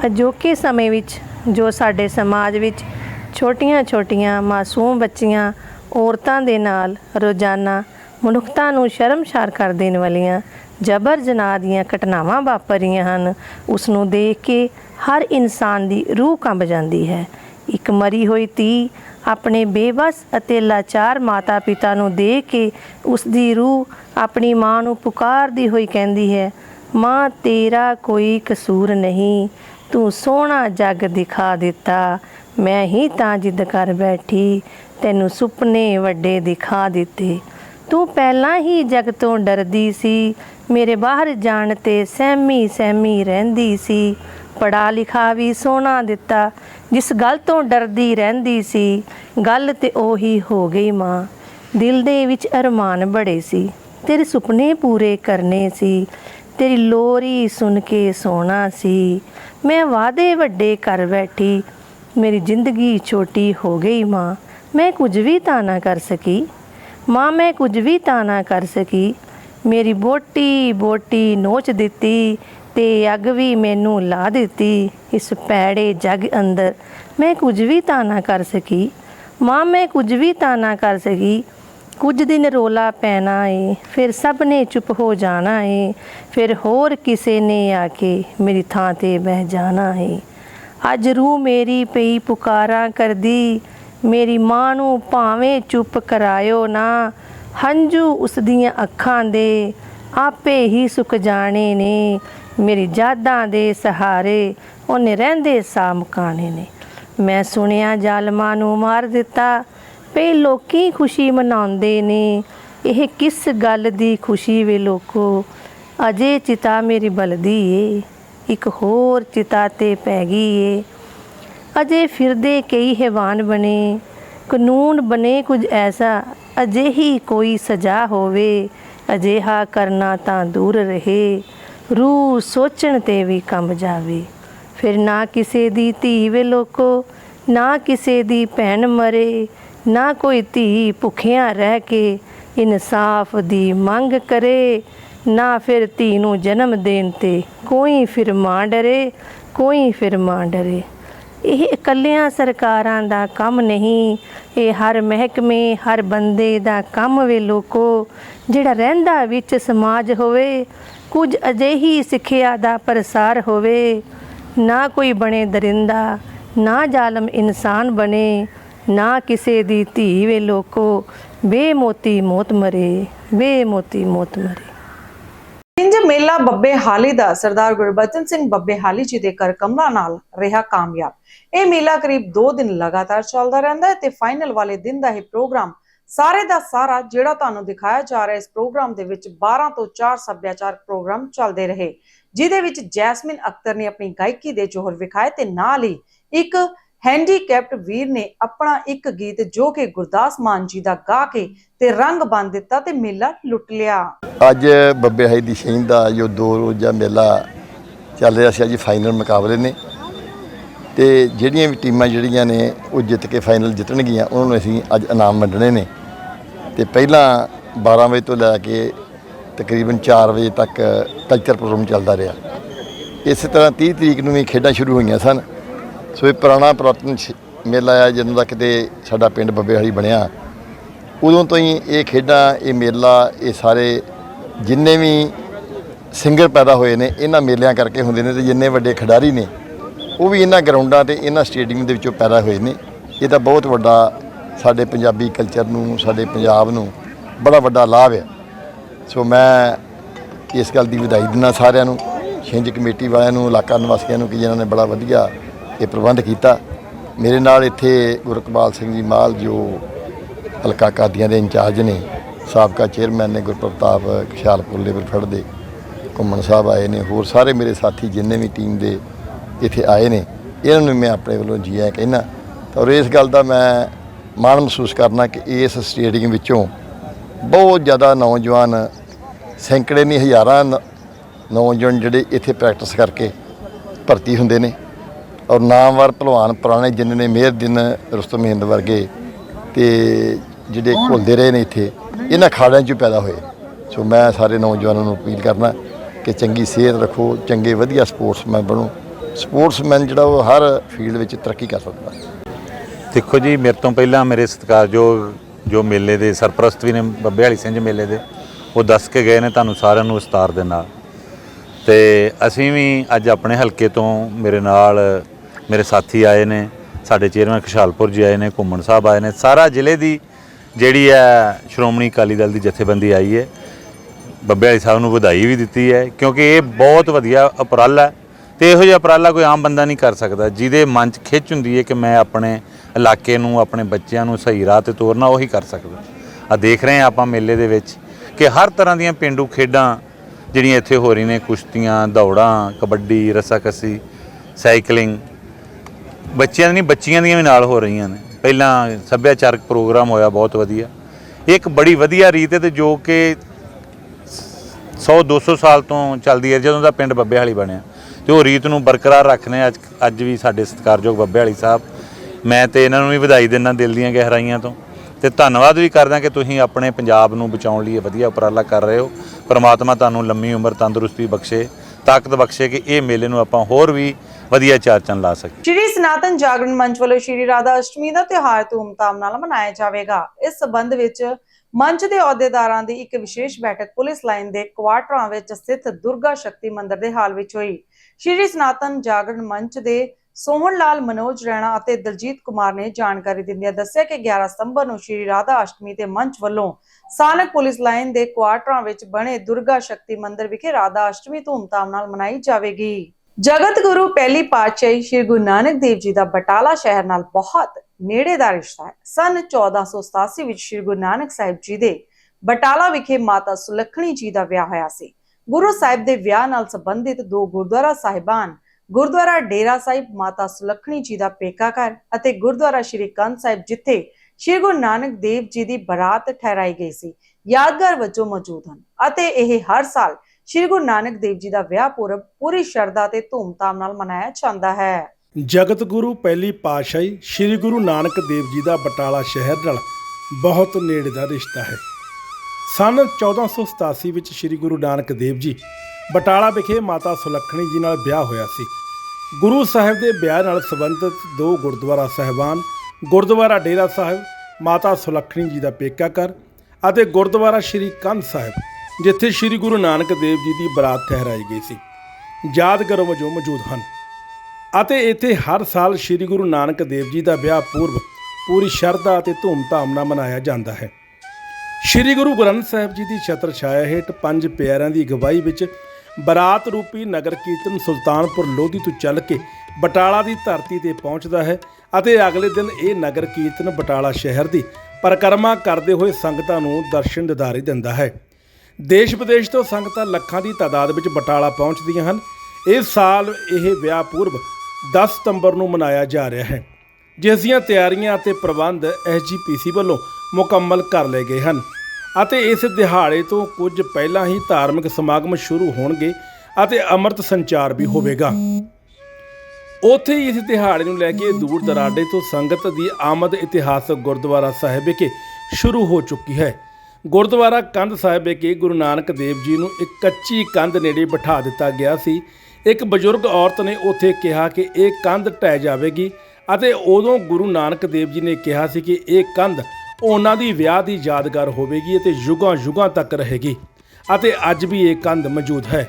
ਅਜੋਕੇ ਸਮੇਂ ਵਿੱਚ ਜੋ ਸਾਡੇ ਸਮਾਜ ਵਿੱਚ ਛੋਟੀਆਂ-ਛੋਟੀਆਂ ਮਾਸੂਮ ਬੱਚੀਆਂ ਔਰਤਾਂ ਦੇ ਨਾਲ ਰੋਜ਼ਾਨਾ ਮਨੁੱਖਤਾ ਨੂੰ ਸ਼ਰਮਸ਼ਾਰ ਕਰ ਦੇਣ ਵਾਲੀਆਂ ਜਬਰ ਜਨਾਹ ਦੀਆਂ ਘਟਨਾਵਾਂ ਵਾਪਰ ਰਹੀਆਂ ਹਨ। ਉਸ ਨੂੰ ਦੇਖ ਕੇ ਹਰ ਇਨਸਾਨ ਦੀ ਰੂਹ ਕੰਬ ਜਾਂਦੀ ਹੈ। ਇੱਕ ਮਰੀ ਹੋਈ ਧੀ ਆਪਣੇ ਬੇਬਸ ਅਤੇ ਲਾਚਾਰ ਮਾਤਾ-ਪਿਤਾ ਨੂੰ ਦੇਖ ਕੇ ਉਸ ਦੀ ਰੂਹ ਆਪਣੀ ਮਾਂ ਨੂੰ ਪੁਕਾਰਦੀ ਹੋਈ ਕਹਿੰਦੀ ਹੈ, ਮਾਂ, ਤੇਰਾ ਕੋਈ ਕਸੂਰ ਨਹੀਂ। ਤੂੰ ਸੋਹਣਾ ਜੱਗ ਦਿਖਾ ਦਿੱਤਾ। ਮੈਂ ਹੀ ਤਾਂ ਜਿੱਦ ਕਰ ਬੈਠੀ। ਤੈਨੂੰ ਸੁਪਨੇ ਵੱਡੇ ਦਿਖਾ ਦਿੱਤੇ। ਤੂੰ ਪਹਿਲਾਂ ਹੀ ਜਗ ਤੋਂ ਡਰਦੀ ਸੀ। ਮੇਰੇ ਬਾਹਰ ਜਾਣ ਤੇ ਸਹਿਮੀ ਸਹਿਮੀ ਰਹਿੰਦੀ ਸੀ। ਪੜਾ ਲਿਖਾ ਵੀ ਸੋਹਣਾ ਦਿੱਤਾ। ਜਿਸ ਗੱਲ ਤੋਂ ਡਰਦੀ ਰਹਿੰਦੀ ਸੀ, ਗੱਲ ਤੇ ਉਹੀ ਹੋ ਗਈ ਮਾਂ। ਦਿਲ ਦੇ ਵਿੱਚ ਅਰਮਾਨ ਬੜੇ ਸੀ। ਤੇਰੇ ਸੁਪਨੇ ਪੂਰੇ ਕਰਨੇ ਸੀ। ਤੇਰੀ ਲੋਰੀ ਸੁਣ ਕੇ ਸੋਣਾ ਸੀ। ਮੈਂ ਵਾਅਦੇ ਵੱਡੇ ਕਰ ਬੈਠੀ। ਮੇਰੀ ਜ਼ਿੰਦਗੀ ਛੋਟੀ ਹੋ ਗਈ ਮਾਂ। ਮੈਂ ਕੁਝ ਵੀ ਤਾਂ ਨਾ ਕਰ ਸਕੀ, ਮਾਂ ਮੈਂ ਕੁਝ ਵੀ ਤਾਂ ਨਾ ਕਰ ਸਕੀ। ਮੇਰੀ ਬੋਟੀ ਬੋਟੀ ਨੋਚ ਦਿੱਤੀ ਤੇ ਅੱਗ ਵੀ ਮੈਨੂੰ ਲਾ ਦਿੱਤੀ। ਇਸ ਪੈੜੇ ਜੱਗ ਅੰਦਰ ਮੈਂ ਕੁਝ ਵੀ ਤਾਂ ਨਾ ਕਰ ਸਕੀ। ਮਾਂ ਮੈਂ ਕੁਝ ਵੀ ਤਾਂ ਨਾ ਕਰ ਸਕੀ। ਕੁਝ ਦਿਨ ਰੋਲਾ ਪੈਣਾ ਏ, ਫਿਰ ਸਭ ਨੇ ਚੁੱਪ ਹੋ ਜਾਣਾ ਏ। ਫਿਰ ਹੋਰ ਕਿਸੇ ਨੇ ਆ ਕੇ ਮੇਰੀ ਥਾਂ ਤੇ ਬਹਿ ਜਾਣਾ ਏ। ਅੱਜ ਰੂਹ ਮੇਰੀ ਪਈ ਪੁਕਾਰਾਂ ਕਰਦੀ ਮੇਰੀ ਮਾਂ ਨੂੰ ਭਾਵੇਂ ਚੁੱਪ ਕਰਾਇਓ ਨਾ, ਹੰਝੂ ਉਸ ਦੀਆਂ ਅੱਖਾਂ ਦੇ ਆਪੇ ਹੀ ਸੁੱਕ ਜਾਣੇ ਨੇ। ਮੇਰੀ ਯਾਦਾਂ ਦੇ ਸਹਾਰੇ ਉਹਨੇ ਰਹਿੰਦੇ ਸਾਹ ਨੇ। ਮੈਂ ਸੁਣਿਆ ਜ਼ਾਲਮਾਂ ਨੂੰ ਮਾਰ ਦਿੱਤਾ, ਪਈ ਲੋਕੀ ਖੁਸ਼ੀ ਮਨਾਉਂਦੇ ਨੇ। ਇਹ ਕਿਸ ਗੱਲ ਦੀ ਖੁਸ਼ੀ ਵੇ ਲੋਕੋ? ਅਜੇ ਚਿਤਾ ਮੇਰੀ ਬਲਦੀ ਏ, ਇੱਕ ਹੋਰ ਚਿਤਾ ਤੇ ਪੈ ਗਈ ਏ। ਅਜੇ ਫਿਰਦੇ ਕਈ ਹੈਵਾਨ ਬਣੇ, ਕਾਨੂੰਨ ਬਣੇ ਕੁਝ ਐਸਾ, ਅਜਿਹੀ ਕੋਈ ਸਜ਼ਾ ਹੋਵੇ, ਅਜਿਹਾ ਕਰਨਾ ਤਾਂ ਦੂਰ ਰਹੇ, ਰੂਹ ਸੋਚਣ ਤੇ ਵੀ ਕੰਬ ਜਾਵੇ। ਫਿਰ ਨਾ ਕਿਸੇ ਦੀ ਧੀ ਵੇ ਲੋਕੋ, ਨਾ ਕਿਸੇ ਦੀ ਭੈਣ ਮਰੇ, ਨਾ ਕੋਈ ਧੀ ਭੁੱਖਿਆਂ ਰਹਿ ਕੇ ਇਨਸਾਫ ਦੀ ਮੰਗ ਕਰੇ, ਨਾ ਫਿਰ ਧੀ ਨੂੰ ਜਨਮ ਦੇਣ ਤੇ ਕੋਈ ਫਿਰ ਮਾਂ ਡਰੇ, ਕੋਈ ਫਿਰ ਮਾਂ ਡਰੇ। ਇਹ ਇਕੱਲਿਆਂ ਸਰਕਾਰਾਂ ਦਾ ਕੰਮ ਨਹੀਂ, ਇਹ ਹਰ ਮਹਿਕਮੇ, ਹਰ ਬੰਦੇ ਦਾ ਕੰਮ ਵੇ ਲੋਕੋ। ਜਿਹੜਾ ਰਹਿੰਦਾ ਵਿੱਚ ਸਮਾਜ ਹੋਵੇ, ਕੁਝ ਅਜਿਹੀ ਸਿੱਖਿਆ ਦਾ ਪ੍ਰਸਾਰ ਹੋਵੇ, ਨਾ ਕੋਈ ਬਣੇ ਦਰਿੰਦਾ, ਨਾ ਜ਼ਾਲਮ ਇਨਸਾਨ ਬਣੇ, ਨਾ ਕਿਸੇ ਦੀ ਧੀ ਵੇ ਲੋਕੋ। ਬੇਮੋਤੀ ਮੌਤ ਮਰੇ ਬੇਮੋਤੀ ਮੌਤ ਮਰੇ। ਇੰਜ ਮੇਲਾ ਬੱਬੇ ਹਾਲੀ ਦਾ ਸਰਦਾਰ ਗੁਰਬਚਨ ਸਿੰਘ ਬੱਬੇ ਹਾਲੀ ਜੀ ਦੇ ਕਰ ਕਮਲਾਂ ਨਾਲ ਰਿਹਾ ਕਾਮਯਾਬ। ਇਹ ਮੇਲਾ ਕਰੀਬ 2 ਦਿਨ ਲਗਾਤਾਰ ਚੱਲਦਾ ਰਹਿੰਦਾ ਹੈ ਤੇ ਫਾਈਨਲ ਵਾਲੇ ਦਿਨ ਦਾ ਇਹ ਪ੍ਰੋਗਰਾਮ ਸਾਰੇ ਦਾ ਸਾਰਾ ਜਿਹੜਾ ਤੁਹਾਨੂੰ ਦਿਖਾਇਆ ਜਾ ਰਿਹਾ ਇਸ ਪ੍ਰੋਗਰਾਮ ਦੇ ਵਿੱਚ 12 ਤੋਂ 4 ਸੱਭਿਆਚਾਰ ਪ੍ਰੋਗਰਾਮ ਚੱਲਦੇ ਰਹੇ ਜਿਦੇ ਵਿੱਚ ਜੈਸਮਿਨ ਅਖਤਰ ਨੇ ਆਪਣੀ ਗਾਇਕੀ ਦੇ ਜੋਹਰ ਵਿਖਾਏ ਤੇ ਨਾਲ ਹੀ ਇੱਕ ਹੈਂਡੀਕੈਪਟ ਵੀਰ ਨੇ ਆਪਣਾ ਇੱਕ ਗੀਤ ਜੋ ਕਿ ਗੁਰਦਾਸ ਮਾਨ ਜੀ ਦਾ ਗਾ ਕੇ ਤੇ ਰੰਗ ਬੰਨ ਦਿੱਤਾ ਤੇ ਮੇਲਾ ਲੁੱਟ ਲਿਆ। ਅੱਜ ਬੱਬੇ ਹਾਈ ਦੀ ਸ਼ਹੀਨ ਦਾ ਜੋ ਦੋ ਰੋਜ਼ਾ ਮੇਲਾ ਚੱਲ ਰਿਹਾ ਸੀ, ਅੱਜ ਫਾਈਨਲ ਮੁਕਾਬਲੇ ਨੇ। ਤੇ ਜਿਹੜੀਆਂ ਵੀ ਟੀਮਾਂ ਜਿਹੜੀਆਂ ਨੇ, ਉਹ ਜਿੱਤ ਕੇ ਫਾਈਨਲ ਜਿੱਤਣਗੀਆਂ, ਉਹਨਾਂ ਨੂੰ ਅਸੀਂ ਅੱਜ ਇਨਾਮ ਵੰਡਣੇ ਨੇ। ਤੇ ਪਹਿਲਾਂ 12 ਵਜੇ ਤੋਂ ਲੈ ਕੇ ਤਕਰੀਬਨ 4 ਵਜੇ ਤੱਕ ਕਲਚਰ ਪ੍ਰੋਗਰਾਮ ਚੱਲਦਾ ਰਿਹਾ। ਇਸੇ ਤਰ੍ਹਾਂ 30 ਤਰੀਕ ਨੂੰ ਵੀ ਖੇਡਾਂ ਸ਼ੁਰੂ ਹੋਈਆਂ ਸਨ। ਸੋ ਇਹ ਪੁਰਾਣਾ ਪੁਰਾਤਨ ਸ਼- ਮੇਲਾ ਆ ਜਦੋਂ ਦਾ ਕਿਤੇ ਸਾਡਾ ਪਿੰਡ ਬੱਬੇਹਾਲੀ ਬਣਿਆ। ਉਦੋਂ ਤੋਂ ਹੀ ਇਹ ਖੇਡਾਂ, ਇਹ ਮੇਲਾ, ਇਹ ਸਾਰੇ ਜਿੰਨੇ ਵੀ ਸਿੰਗਰ ਪੈਦਾ ਹੋਏ ਨੇ, ਇਹਨਾਂ ਮੇਲਿਆਂ ਕਰਕੇ ਹੁੰਦੇ ਨੇ ਤੇ ਜਿੰਨੇ ਵੱਡੇ ਖਿਡਾਰੀ ਨੇ, ਉਹ ਵੀ ਇਹਨਾਂ ਗਰਾਊਂਡਾਂ ਤੇ, ਇਹਨਾਂ ਸਟੇਡੀਅਮ ਦੇ ਵਿੱਚੋਂ ਪੈਦਾ ਹੋਏ ਨੇ। ਇਹ ਤਾਂ ਬਹੁਤ ਵੱਡਾ ਸਾਡੇ ਪੰਜਾਬੀ ਕਲਚਰ ਨੂੰ, ਸਾਡੇ ਪੰਜਾਬ ਨੂੰ ਬੜਾ ਵੱਡਾ ਲਾਭ ਹੈ ਸੋ ਮੈਂ ਇਸ ਗੱਲ ਦੀ ਵਧਾਈ ਦਿੰਦਾ ਸਾਰਿਆਂ ਨੂੰ, ਛਿੰਝ ਕਮੇਟੀ ਵਾਲਿਆਂ ਨੂੰ, ਇਲਾਕਾ ਨਿਵਾਸੀਆਂ ਨੂੰ ਕਿ ਜਿਨ੍ਹਾਂ ਨੇ ਬੜਾ ਵਧੀਆ ਇਹ ਪ੍ਰਬੰਧ ਕੀਤਾ। ਮੇਰੇ ਨਾਲ ਇੱਥੇ ਗੁਰਕਬਾਲ ਸਿੰਘ ਜੀ ਮਾਲ, ਜੋ ਹਲਕਾ ਕਾਦੀਆਂ ਦੇ ਇੰਚਾਰਜ ਨੇ, ਸਾਬਕਾ ਚੇਅਰਮੈਨ ਨੇ ਗੁਰਪ੍ਰਤਾਪ ਖਿਆਲਪੁਰ ਲੇਬਰ ਫੜ ਦੇ, ਘੁੰਮਣ ਸਾਹਿਬ ਆਏ ਨੇ। ਹੋਰ ਸਾਰੇ ਮੇਰੇ ਸਾਥੀ ਜਿੰਨੇ ਵੀ ਟੀਮ ਦੇ ਇੱਥੇ ਆਏ ਨੇ, ਇਹਨਾਂ ਨੂੰ ਮੈਂ ਆਪਣੇ ਵੱਲੋਂ ਜੀ ਆਇਆਂ ਕਹਿਣਾ ਤਾਂ ਔਰ ਇਸ ਗੱਲ ਦਾ ਮੈਂ ਮਾਣ ਮਹਿਸੂਸ ਕਰਨਾ ਕਿ ਇਸ ਸਟੇਡੀਅਮ ਵਿੱਚੋਂ ਬਹੁਤ ਜ਼ਿਆਦਾ ਨੌਜਵਾਨ, ਸੈਂਕੜੇ ਨਹੀਂ ਹਜ਼ਾਰਾਂ ਨ- ਨੌਜਵਾਨ ਜਿਹੜੇ ਇੱਥੇ ਪ੍ਰੈਕਟਿਸ ਕਰਕੇ ਭਰਤੀ ਹੁੰਦੇ ਨੇ। ਔਰ ਨਾਮਵਰ ਪਹਿਲਵਾਨ ਪੁਰਾਣੇ ਜਿਨ੍ਹਾਂ ਨੇ ਮੇਹਰ ਦਿਨ ਰੁਸਤਮ ਹਿੰਦ ਵਰਗੇ ਤੇ ਜਿਹੜੇ ਘੁਲਦੇ ਰਹੇ ਨੇ ਇੱਥੇ ਇਹਨਾਂ ਖਾੜਿਆਂ 'ਚ ਪੈਦਾ ਹੋਏ। ਸੋ ਮੈਂ ਸਾਰੇ ਨੌਜਵਾਨਾਂ ਨੂੰ ਅਪੀਲ ਕਰਨਾ ਕਿ ਚੰਗੀ ਸਿਹਤ ਰੱਖੋ ਚੰਗੇ ਵਧੀਆ ਸਪੋਰਟਸਮੈਨ ਬਣੋ। ਸਪੋਰਟਸਮੈਨ ਜਿਹੜਾ ਉਹ ਹਰ ਫੀਲਡ ਵਿੱਚ ਤਰੱਕੀ ਕਰ ਸਕਦਾ। ਦੇਖੋ ਜੀ ਮੇਰੇ ਤੋਂ ਪਹਿਲਾਂ ਮੇਰੇ ਸਤਿਕਾਰਯੋਗ ਜੋ ਮੇਲੇ ਦੇ ਸਰਪ੍ਰਸਤ ਵੀ ਨੇ ਬੱਬੇ ਵਾਲੀ ਸਿੰਘ ਮੇਲੇ ਦੇ ਉਹ ਦੱਸ ਕੇ ਗਏ ਨੇ ਤੁਹਾਨੂੰ ਸਾਰਿਆਂ ਨੂੰ ਵਿਸਤਾਰ ਦੇ ਨਾਲ। ਤੇ ਅਸੀਂ ਵੀ ਅੱਜ ਆਪਣੇ ਹਲਕੇ ਤੋਂ ਮੇਰੇ ਨਾਲ ਮੇਰੇ ਸਾਥੀ ਆਏ ਨੇ, ਸਾਡੇ ਚੇਅਰਮੈਨ ਖੁਸ਼ਹਾਲਪੁਰ ਜੀ ਆਏ ਨੇ, ਘੁੰਮਣ ਸਾਹਿਬ ਆਏ ਨੇ, ਸਾਰਾ ਜ਼ਿਲ੍ਹੇ ਦੀ ਜਿਹੜੀ ਹੈ ਸ਼੍ਰੋਮਣੀ ਅਕਾਲੀ ਦਲ ਦੀ ਜਥੇਬੰਦੀ ਆਈ ਹੈ। ਬੱਬੇ ਵਾਲੀ ਸਾਹਿਬ ਨੂੰ ਵਧਾਈ ਵੀ ਦਿੱਤੀ ਹੈ, ਕਿਉਂਕਿ ਇਹ ਬਹੁਤ ਵਧੀਆ ਉਪਰਾਲਾ ਹੈ ਤੇ ਇਹੋ ਜਿਹਾ ਉਪਰਾਲਾ ਕੋਈ ਆਮ ਬੰਦਾ ਨਹੀਂ ਕਰ ਸਕਦਾ, ਜਿਹਦੇ ਮਨ 'ਚ ਖਿੱਚ ਹੁੰਦੀ ਹੈ ਕਿ ਮੈਂ ਆਪਣੇ ਇਲਾਕੇ ਨੂੰ, ਆਪਣੇ ਬੱਚਿਆਂ ਨੂੰ ਸਹੀ ਰਾਹ ਤੇ ਤੋਰਨਾ ਉਹੀ ਕਰ ਸਕਦਾ। ਆ ਦੇਖ ਰਹੇ ਹਾਂ ਆਪਾਂ ਮੇਲੇ ਦੇ ਵਿੱਚ ਕਿ ਹਰ ਤਰ੍ਹਾਂ ਦੀਆਂ ਪਿੰਡੂ ਖੇਡਾਂ ਜਿਹੜੀਆਂ ਇੱਥੇ ਹੋ ਰਹੀ ਨੇ, ਕੁਸ਼ਤੀਆਂ, ਦੌੜਾਂ, ਕਬੱਡੀ, ਰੱਸਾਕਸੀ, ਸਾਈਕਲਿੰਗ ਬੱਚਿਆਂ ਦੀ ਨਹੀਂ, ਬੱਚੀਆਂ ਦੀਆਂ ਵੀ ਨਾਲ ਹੋ ਰਹੀਆਂ ਨੇ। ਪਹਿਲਾਂ ਸੱਭਿਆਚਾਰਕ ਪ੍ਰੋਗਰਾਮ ਹੋਇਆ, ਬਹੁਤ ਵਧੀਆ। ਇਹ ਇੱਕ ਬੜੀ ਵਧੀਆ ਰੀਤ ਹੈ ਤੇ ਜੋ ਕਿ 100 200 ਸਾਲ ਤੋਂ ਚੱਲਦੀ ਹੈ, ਜਦੋਂ ਦਾ ਪਿੰਡ ਬੱਬੇ ਵਾਲੀ ਬਣਿਆ। ਤੇ ਉਹ ਰੀਤ ਨੂੰ ਬਰਕਰਾਰ ਰੱਖਣੇ ਅੱਜ ਅੱਜ ਵੀ ਸਾਡੇ ਸਤਿਕਾਰਯੋਗ ਬੱਬੇ ਵਾਲੀ ਸਾਹਿਬ, ਮੈਂ ਤੇ ਇਹਨਾਂ ਨੂੰ ਵੀ ਵਧਾਈ ਦਿੰਦਾ ਦਿਲ ਦੀਆਂ ਗਹਿਰਾਈਆਂ ਤੋਂ। ਤੇ ਧੰਨਵਾਦ ਵੀ ਕਰਦਾ ਕਿ ਤੁਸੀਂ ਆਪਣੇ ਪੰਜਾਬ ਨੂੰ ਬਚਾਉਣ ਲਈ ਵਧੀਆ ਉਪਰਾਲਾ ਕਰ ਰਹੇ ਹੋ। ਪਰਮਾਤਮਾ ਤੁਹਾਨੂੰ ਲੰਮੀ ਉਮਰ ਤੰਦਰੁਸਤੀ ਬਖਸ਼ੇ, ਤਾਕਤ ਬਖਸ਼ੇ ਕਿ ਇਹ ਮੇਲੇ ਨੂੰ ਆਪਾਂ ਹੋਰ ਵੀ ਵਧੀਆ ਚਾਰ ਚੰਨ ਲਾ ਸਕੀਏ ਸ਼੍ਰੀ ਸਨਾਤਨ ਜਾਗਰਣ ਮੰਚ ਵੱਲੋਂ ਸ਼੍ਰੀ ਰਾਧਾ ਅਸ਼ਟਮੀ ਦਾ ਤਿਉਹਾਰ ਧੂਮਧਾਮ ਨਾਲ ਮਨਾਇਆ ਜਾਵੇਗਾ। ਇਸ ਸਬੰਧ ਵਿੱਚ ਮੰਚ ਦੇ ਅਹੁਦੇਦਾਰਾਂ ਦੀ ਇੱਕ ਵਿਸ਼ੇਸ਼ ਬੈਠਕ ਪੁਲਿਸ ਲਾਈਨ ਦੇ ਕੁਆਟਰਾਂ ਵਿੱਚ ਸਥਿਤ ਦੁਰਗਾ ਸ਼ਕਤੀ ਮੰਦਿਰ ਦੇ ਹਾਲ ਵਿੱਚ ਹੋਈ। ਸ਼੍ਰੀ ਸਨਾਤਨ ਜਾਗਰਣ ਮੰਚ ਦੇ ਸੋਹਣ ਲਾਲ ਮਨੋਜ ਰੈਣਾ ਅਤੇ ਦਲਜੀਤ ਕੁਮਾਰ ਨੇ ਜਾਣਕਾਰੀ ਦਿੰਦਿਆਂ ਦੱਸਿਆ ਕਿ 11 ਸਤੰਬਰ ਨੂੰ ਸ਼੍ਰੀ ਰਾਧਾ ਅਸ਼ਟਮੀ ਦੇ ਮੰਚ ਵੱਲੋਂ ਸਥਾਨਕ ਪੁਲਿਸ ਲਾਈਨ ਦੇ ਕੁਆਟਰਾਂ ਵਿੱਚ ਬਣੇ ਦੁਰਗਾ ਸ਼ਕਤੀ ਮੰਦਿਰ ਵਿਖੇ ਰਾਧਾ ਅਸ਼ਟਮੀ ਧੂਮਧਾਮ ਨਾਲ ਮਨਾਈ ਜਾਵੇਗੀ। ਜਗਤ ਗੁਰੂ ਪਹਿਲੀ ਪਾਤਸ਼ਾਹੀ ਸ੍ਰੀ ਗੁਰੂ ਨਾਨਕ ਦੇਵ ਜੀ ਦਾ ਬਟਾਲਾ ਸ਼ਹਿਰ ਨਾਲ ਬਹੁਤ ਨੇੜੇ ਦਾ ਰਿਸ਼ਤਾ ਹੈ। ਸਨ 1487 ਵਿੱਚ ਸ੍ਰੀ ਗੁਰੂ ਨਾਨਕ ਸਾਹਿਬ ਜੀ ਦੇ ਬਟਾਲਾ ਵਿਖੇ ਮਾਤਾ ਸੁਲੱਖਣੀ ਜੀ ਦਾ ਵਿਆਹ ਹੋਇਆ ਸੀ। ਗੁਰੂ ਸਾਹਿਬ ਦੇ ਵਿਆਹ ਨਾਲ ਸੰਬੰਧਿਤ ਦੋ ਗੁਰਦੁਆਰਾ ਸਾਹਿਬਾਨ, ਗੁਰਦੁਆਰਾ ਡੇਰਾ ਸਾਹਿਬ, ਮਾਤਾ ਸੁਲੱਖਣੀ ਜੀ ਦਾ ਪੇਕਾ ਘਰ ਅਤੇ ਗੁਰਦੁਆਰਾ ਸ਼੍ਰੀ ਕੰਧ ਸਾਹਿਬ ਜਿੱਥੇ ਸ੍ਰੀ ਗੁਰੂ ਨਾਨਕ ਦੇਵ ਜੀ ਦੀ ਬਰਾਤ ਠਹਿਰਾਈ ਗਈ ਸੀ, ਯਾਦਗਾਰ ਵਜੋਂ ਮੌਜੂਦ ਹਨ ਅਤੇ ਇਹ ਹਰ ਸਾਲ ਸ੍ਰੀ ਗੁਰੂ ਨਾਨਕ ਦੇਵ ਜੀ ਦਾ ਵਿਆਹ ਪੁਰਬ ਪੂਰੀ ਸ਼ਰਧਾ ਤੇ ਧੂਮਧਾਮ ਨਾਲ ਮਨਾਇਆ ਜਾਂਦਾ ਹੈ। ਜਗਤ ਗੁਰੂ ਪਹਿਲੀ ਪਾਤਸ਼ਾਹੀ ਸ੍ਰੀ ਗੁਰੂ ਨਾਨਕ ਦੇਵ ਜੀ ਦਾ ਬਟਾਲਾ ਸ਼ਹਿਰ ਨਾਲ ਬਹੁਤ ਨੇੜੇ ਦਾ ਰਿਸ਼ਤਾ ਹੈ। ਸਨ 1487 ਵਿੱਚ ਸ੍ਰੀ ਗੁਰੂ ਨਾਨਕ ਦੇਵ ਜੀ ਬਟਾਲਾ ਵਿਖੇ ਮਾਤਾ ਸੁਲੱਖਣੀ ਜੀ ਨਾਲ ਵਿਆਹ ਹੋਇਆ ਸੀ। ਗੁਰੂ ਸਾਹਿਬ ਦੇ ਵਿਆਹ ਨਾਲ ਸੰਬੰਧਿਤ ਦੋ ਗੁਰਦੁਆਰਾ ਸਾਹਿਬਾਨ, ਗੁਰਦੁਆਰਾ ਡੇਰਾ ਸਾਹਿਬ, ਮਾਤਾ ਸੁਲੱਖਣੀ ਜੀ ਦਾ ਪੇਕਾ ਘਰ ਅਤੇ ਗੁਰਦੁਆਰਾ ਸ਼੍ਰੀ ਕੰਧ ਸਾਹਿਬ ਜਿੱਥੇ ਸ੍ਰੀ ਗੁਰੂ ਨਾਨਕ ਦੇਵ ਜੀ ਦੀ ਬਰਾਤ ਠਹਿਰਾਈ ਗਈ ਸੀ। ਯਾਦਗਾਰ ਵਜੋਂ ਮੌਜੂਦ ਹਨ। ਅਤੇ ਇੱਥੇ ਹਰ ਸਾਲ ਸ੍ਰੀ ਗੁਰੂ ਨਾਨਕ ਦੇਵ ਜੀ ਦਾ ਵਿਆਹ ਪੂਰਬ ਪੂਰੀ ਸ਼ਰਧਾ ਅਤੇ ਧੂਮਧਾਮ ਨਾਲ ਮਨਾਇਆ ਜਾਂਦਾ ਹੈ। ਸ੍ਰੀ ਗੁਰੂ ਗ੍ਰੰਥ ਸਾਹਿਬ ਜੀ ਦੀ ਛਤਰ ਛਾਇਆ ਹੇਠ ਪੰਜ ਪਿਆਰਿਆਂ ਦੀ ਅਗਵਾਈ ਵਿੱਚ ਬਰਾਤ ਰੂਪੀ ਨਗਰ ਕੀਰਤਨ ਸੁਲਤਾਨਪੁਰ ਲੋਧੀ ਤੋਂ ਚੱਲ ਕੇ ਬਟਾਲਾ ਦੀ ਧਰਤੀ ਤੇ ਪਹੁੰਚਦਾ ਹੈ ਅਤੇ ਅਗਲੇ ਦਿਨ ਇਹ ਨਗਰ ਕੀਰਤਨ ਬਟਾਲਾ ਸ਼ਹਿਰ ਦੀ ਪਰਿਕਰਮਾ ਕਰਦੇ ਹੋਏ ਸੰਗਤਾਂ ਨੂੰ ਦਰਸ਼ਨ ਦਿਦਾਰੇ ਦਿੰਦਾ ਹੈ। ਦੇਸ਼ ਵਿਦੇਸ਼ ਤੋਂ ਸੰਗਤਾਂ ਲੱਖਾਂ ਦੀ ਤਾਦਾਦ ਵਿੱਚ ਬਟਾਲਾ ਪਹੁੰਚਦੀਆਂ ਹਨ। ਇਸ ਸਾਲ ਇਹ ਵਿਆਹ ਪੂਰਬ 10 ਸਤੰਬਰ ਨੂੰ ਮਨਾਇਆ ਜਾ ਰਿਹਾ ਹੈ, ਜਿਸ ਦੀਆਂ ਤਿਆਰੀਆਂ ਅਤੇ ਪ੍ਰਬੰਧ ਐਸਜੀਪੀਸੀ ਵੱਲੋਂ ਮੁਕੰਮਲ ਕਰ ਲਏ ਗਏ ਹਨ ਅਤੇ ਇਸ ਦਿਹਾੜੇ ਤੋਂ ਕੁਝ ਪਹਿਲਾਂ ਹੀ ਧਾਰਮਿਕ ਸਮਾਗਮ ਸ਼ੁਰੂ ਹੋਣਗੇ ਅਤੇ ਅੰਮ੍ਰਿਤ ਸੰਚਾਰ ਵੀ ਹੋਵੇਗਾ। ਉੱਥੇ ਹੀ ਇਸ ਦਿਹਾੜੇ ਨੂੰ ਲੈ ਕੇ ਦੂਰ ਦਰਾਡੇ ਤੋਂ ਸੰਗਤ ਦੀ ਆਮਦ ਇਤਿਹਾਸਕ ਗੁਰਦੁਆਰਾ ਸਾਹਿਬ ਵਿਖੇ ਸ਼ੁਰੂ ਹੋ ਚੁੱਕੀ ਹੈ। ਗੁਰਦੁਆਰਾ ਕੰਧ ਸਾਹਿਬ ਵਿਖੇ ਗੁਰੂ ਨਾਨਕ ਦੇਵ ਜੀ ਨੂੰ ਇੱਕ ਕੱਚੀ ਕੰਧ ਨੇੜੇ ਬਿਠਾ ਦਿੱਤਾ ਗਿਆ ਸੀ। ਇੱਕ ਬਜ਼ੁਰਗ ਔਰਤ ਨੇ ਉੱਥੇ ਕਿਹਾ ਕਿ ਇਹ ਕੰਧ ਢਹਿ ਜਾਵੇਗੀ ਅਤੇ ਉਦੋਂ ਗੁਰੂ ਨਾਨਕ ਦੇਵ ਜੀ ਨੇ ਕਿਹਾ ਸੀ ਕਿ ਇਹ ਕੰਧ ਉਹਨਾਂ ਦੀ ਵਿਆਹ ਦੀ ਯਾਦਗਾਰ ਹੋਵੇਗੀ ਅਤੇ ਯੁਗਾਂ ਯੁਗਾਂ ਤੱਕ ਰਹੇਗੀ ਅਤੇ ਅੱਜ ਵੀ ਇਹ ਕੰਧ ਮੌਜੂਦ ਹੈ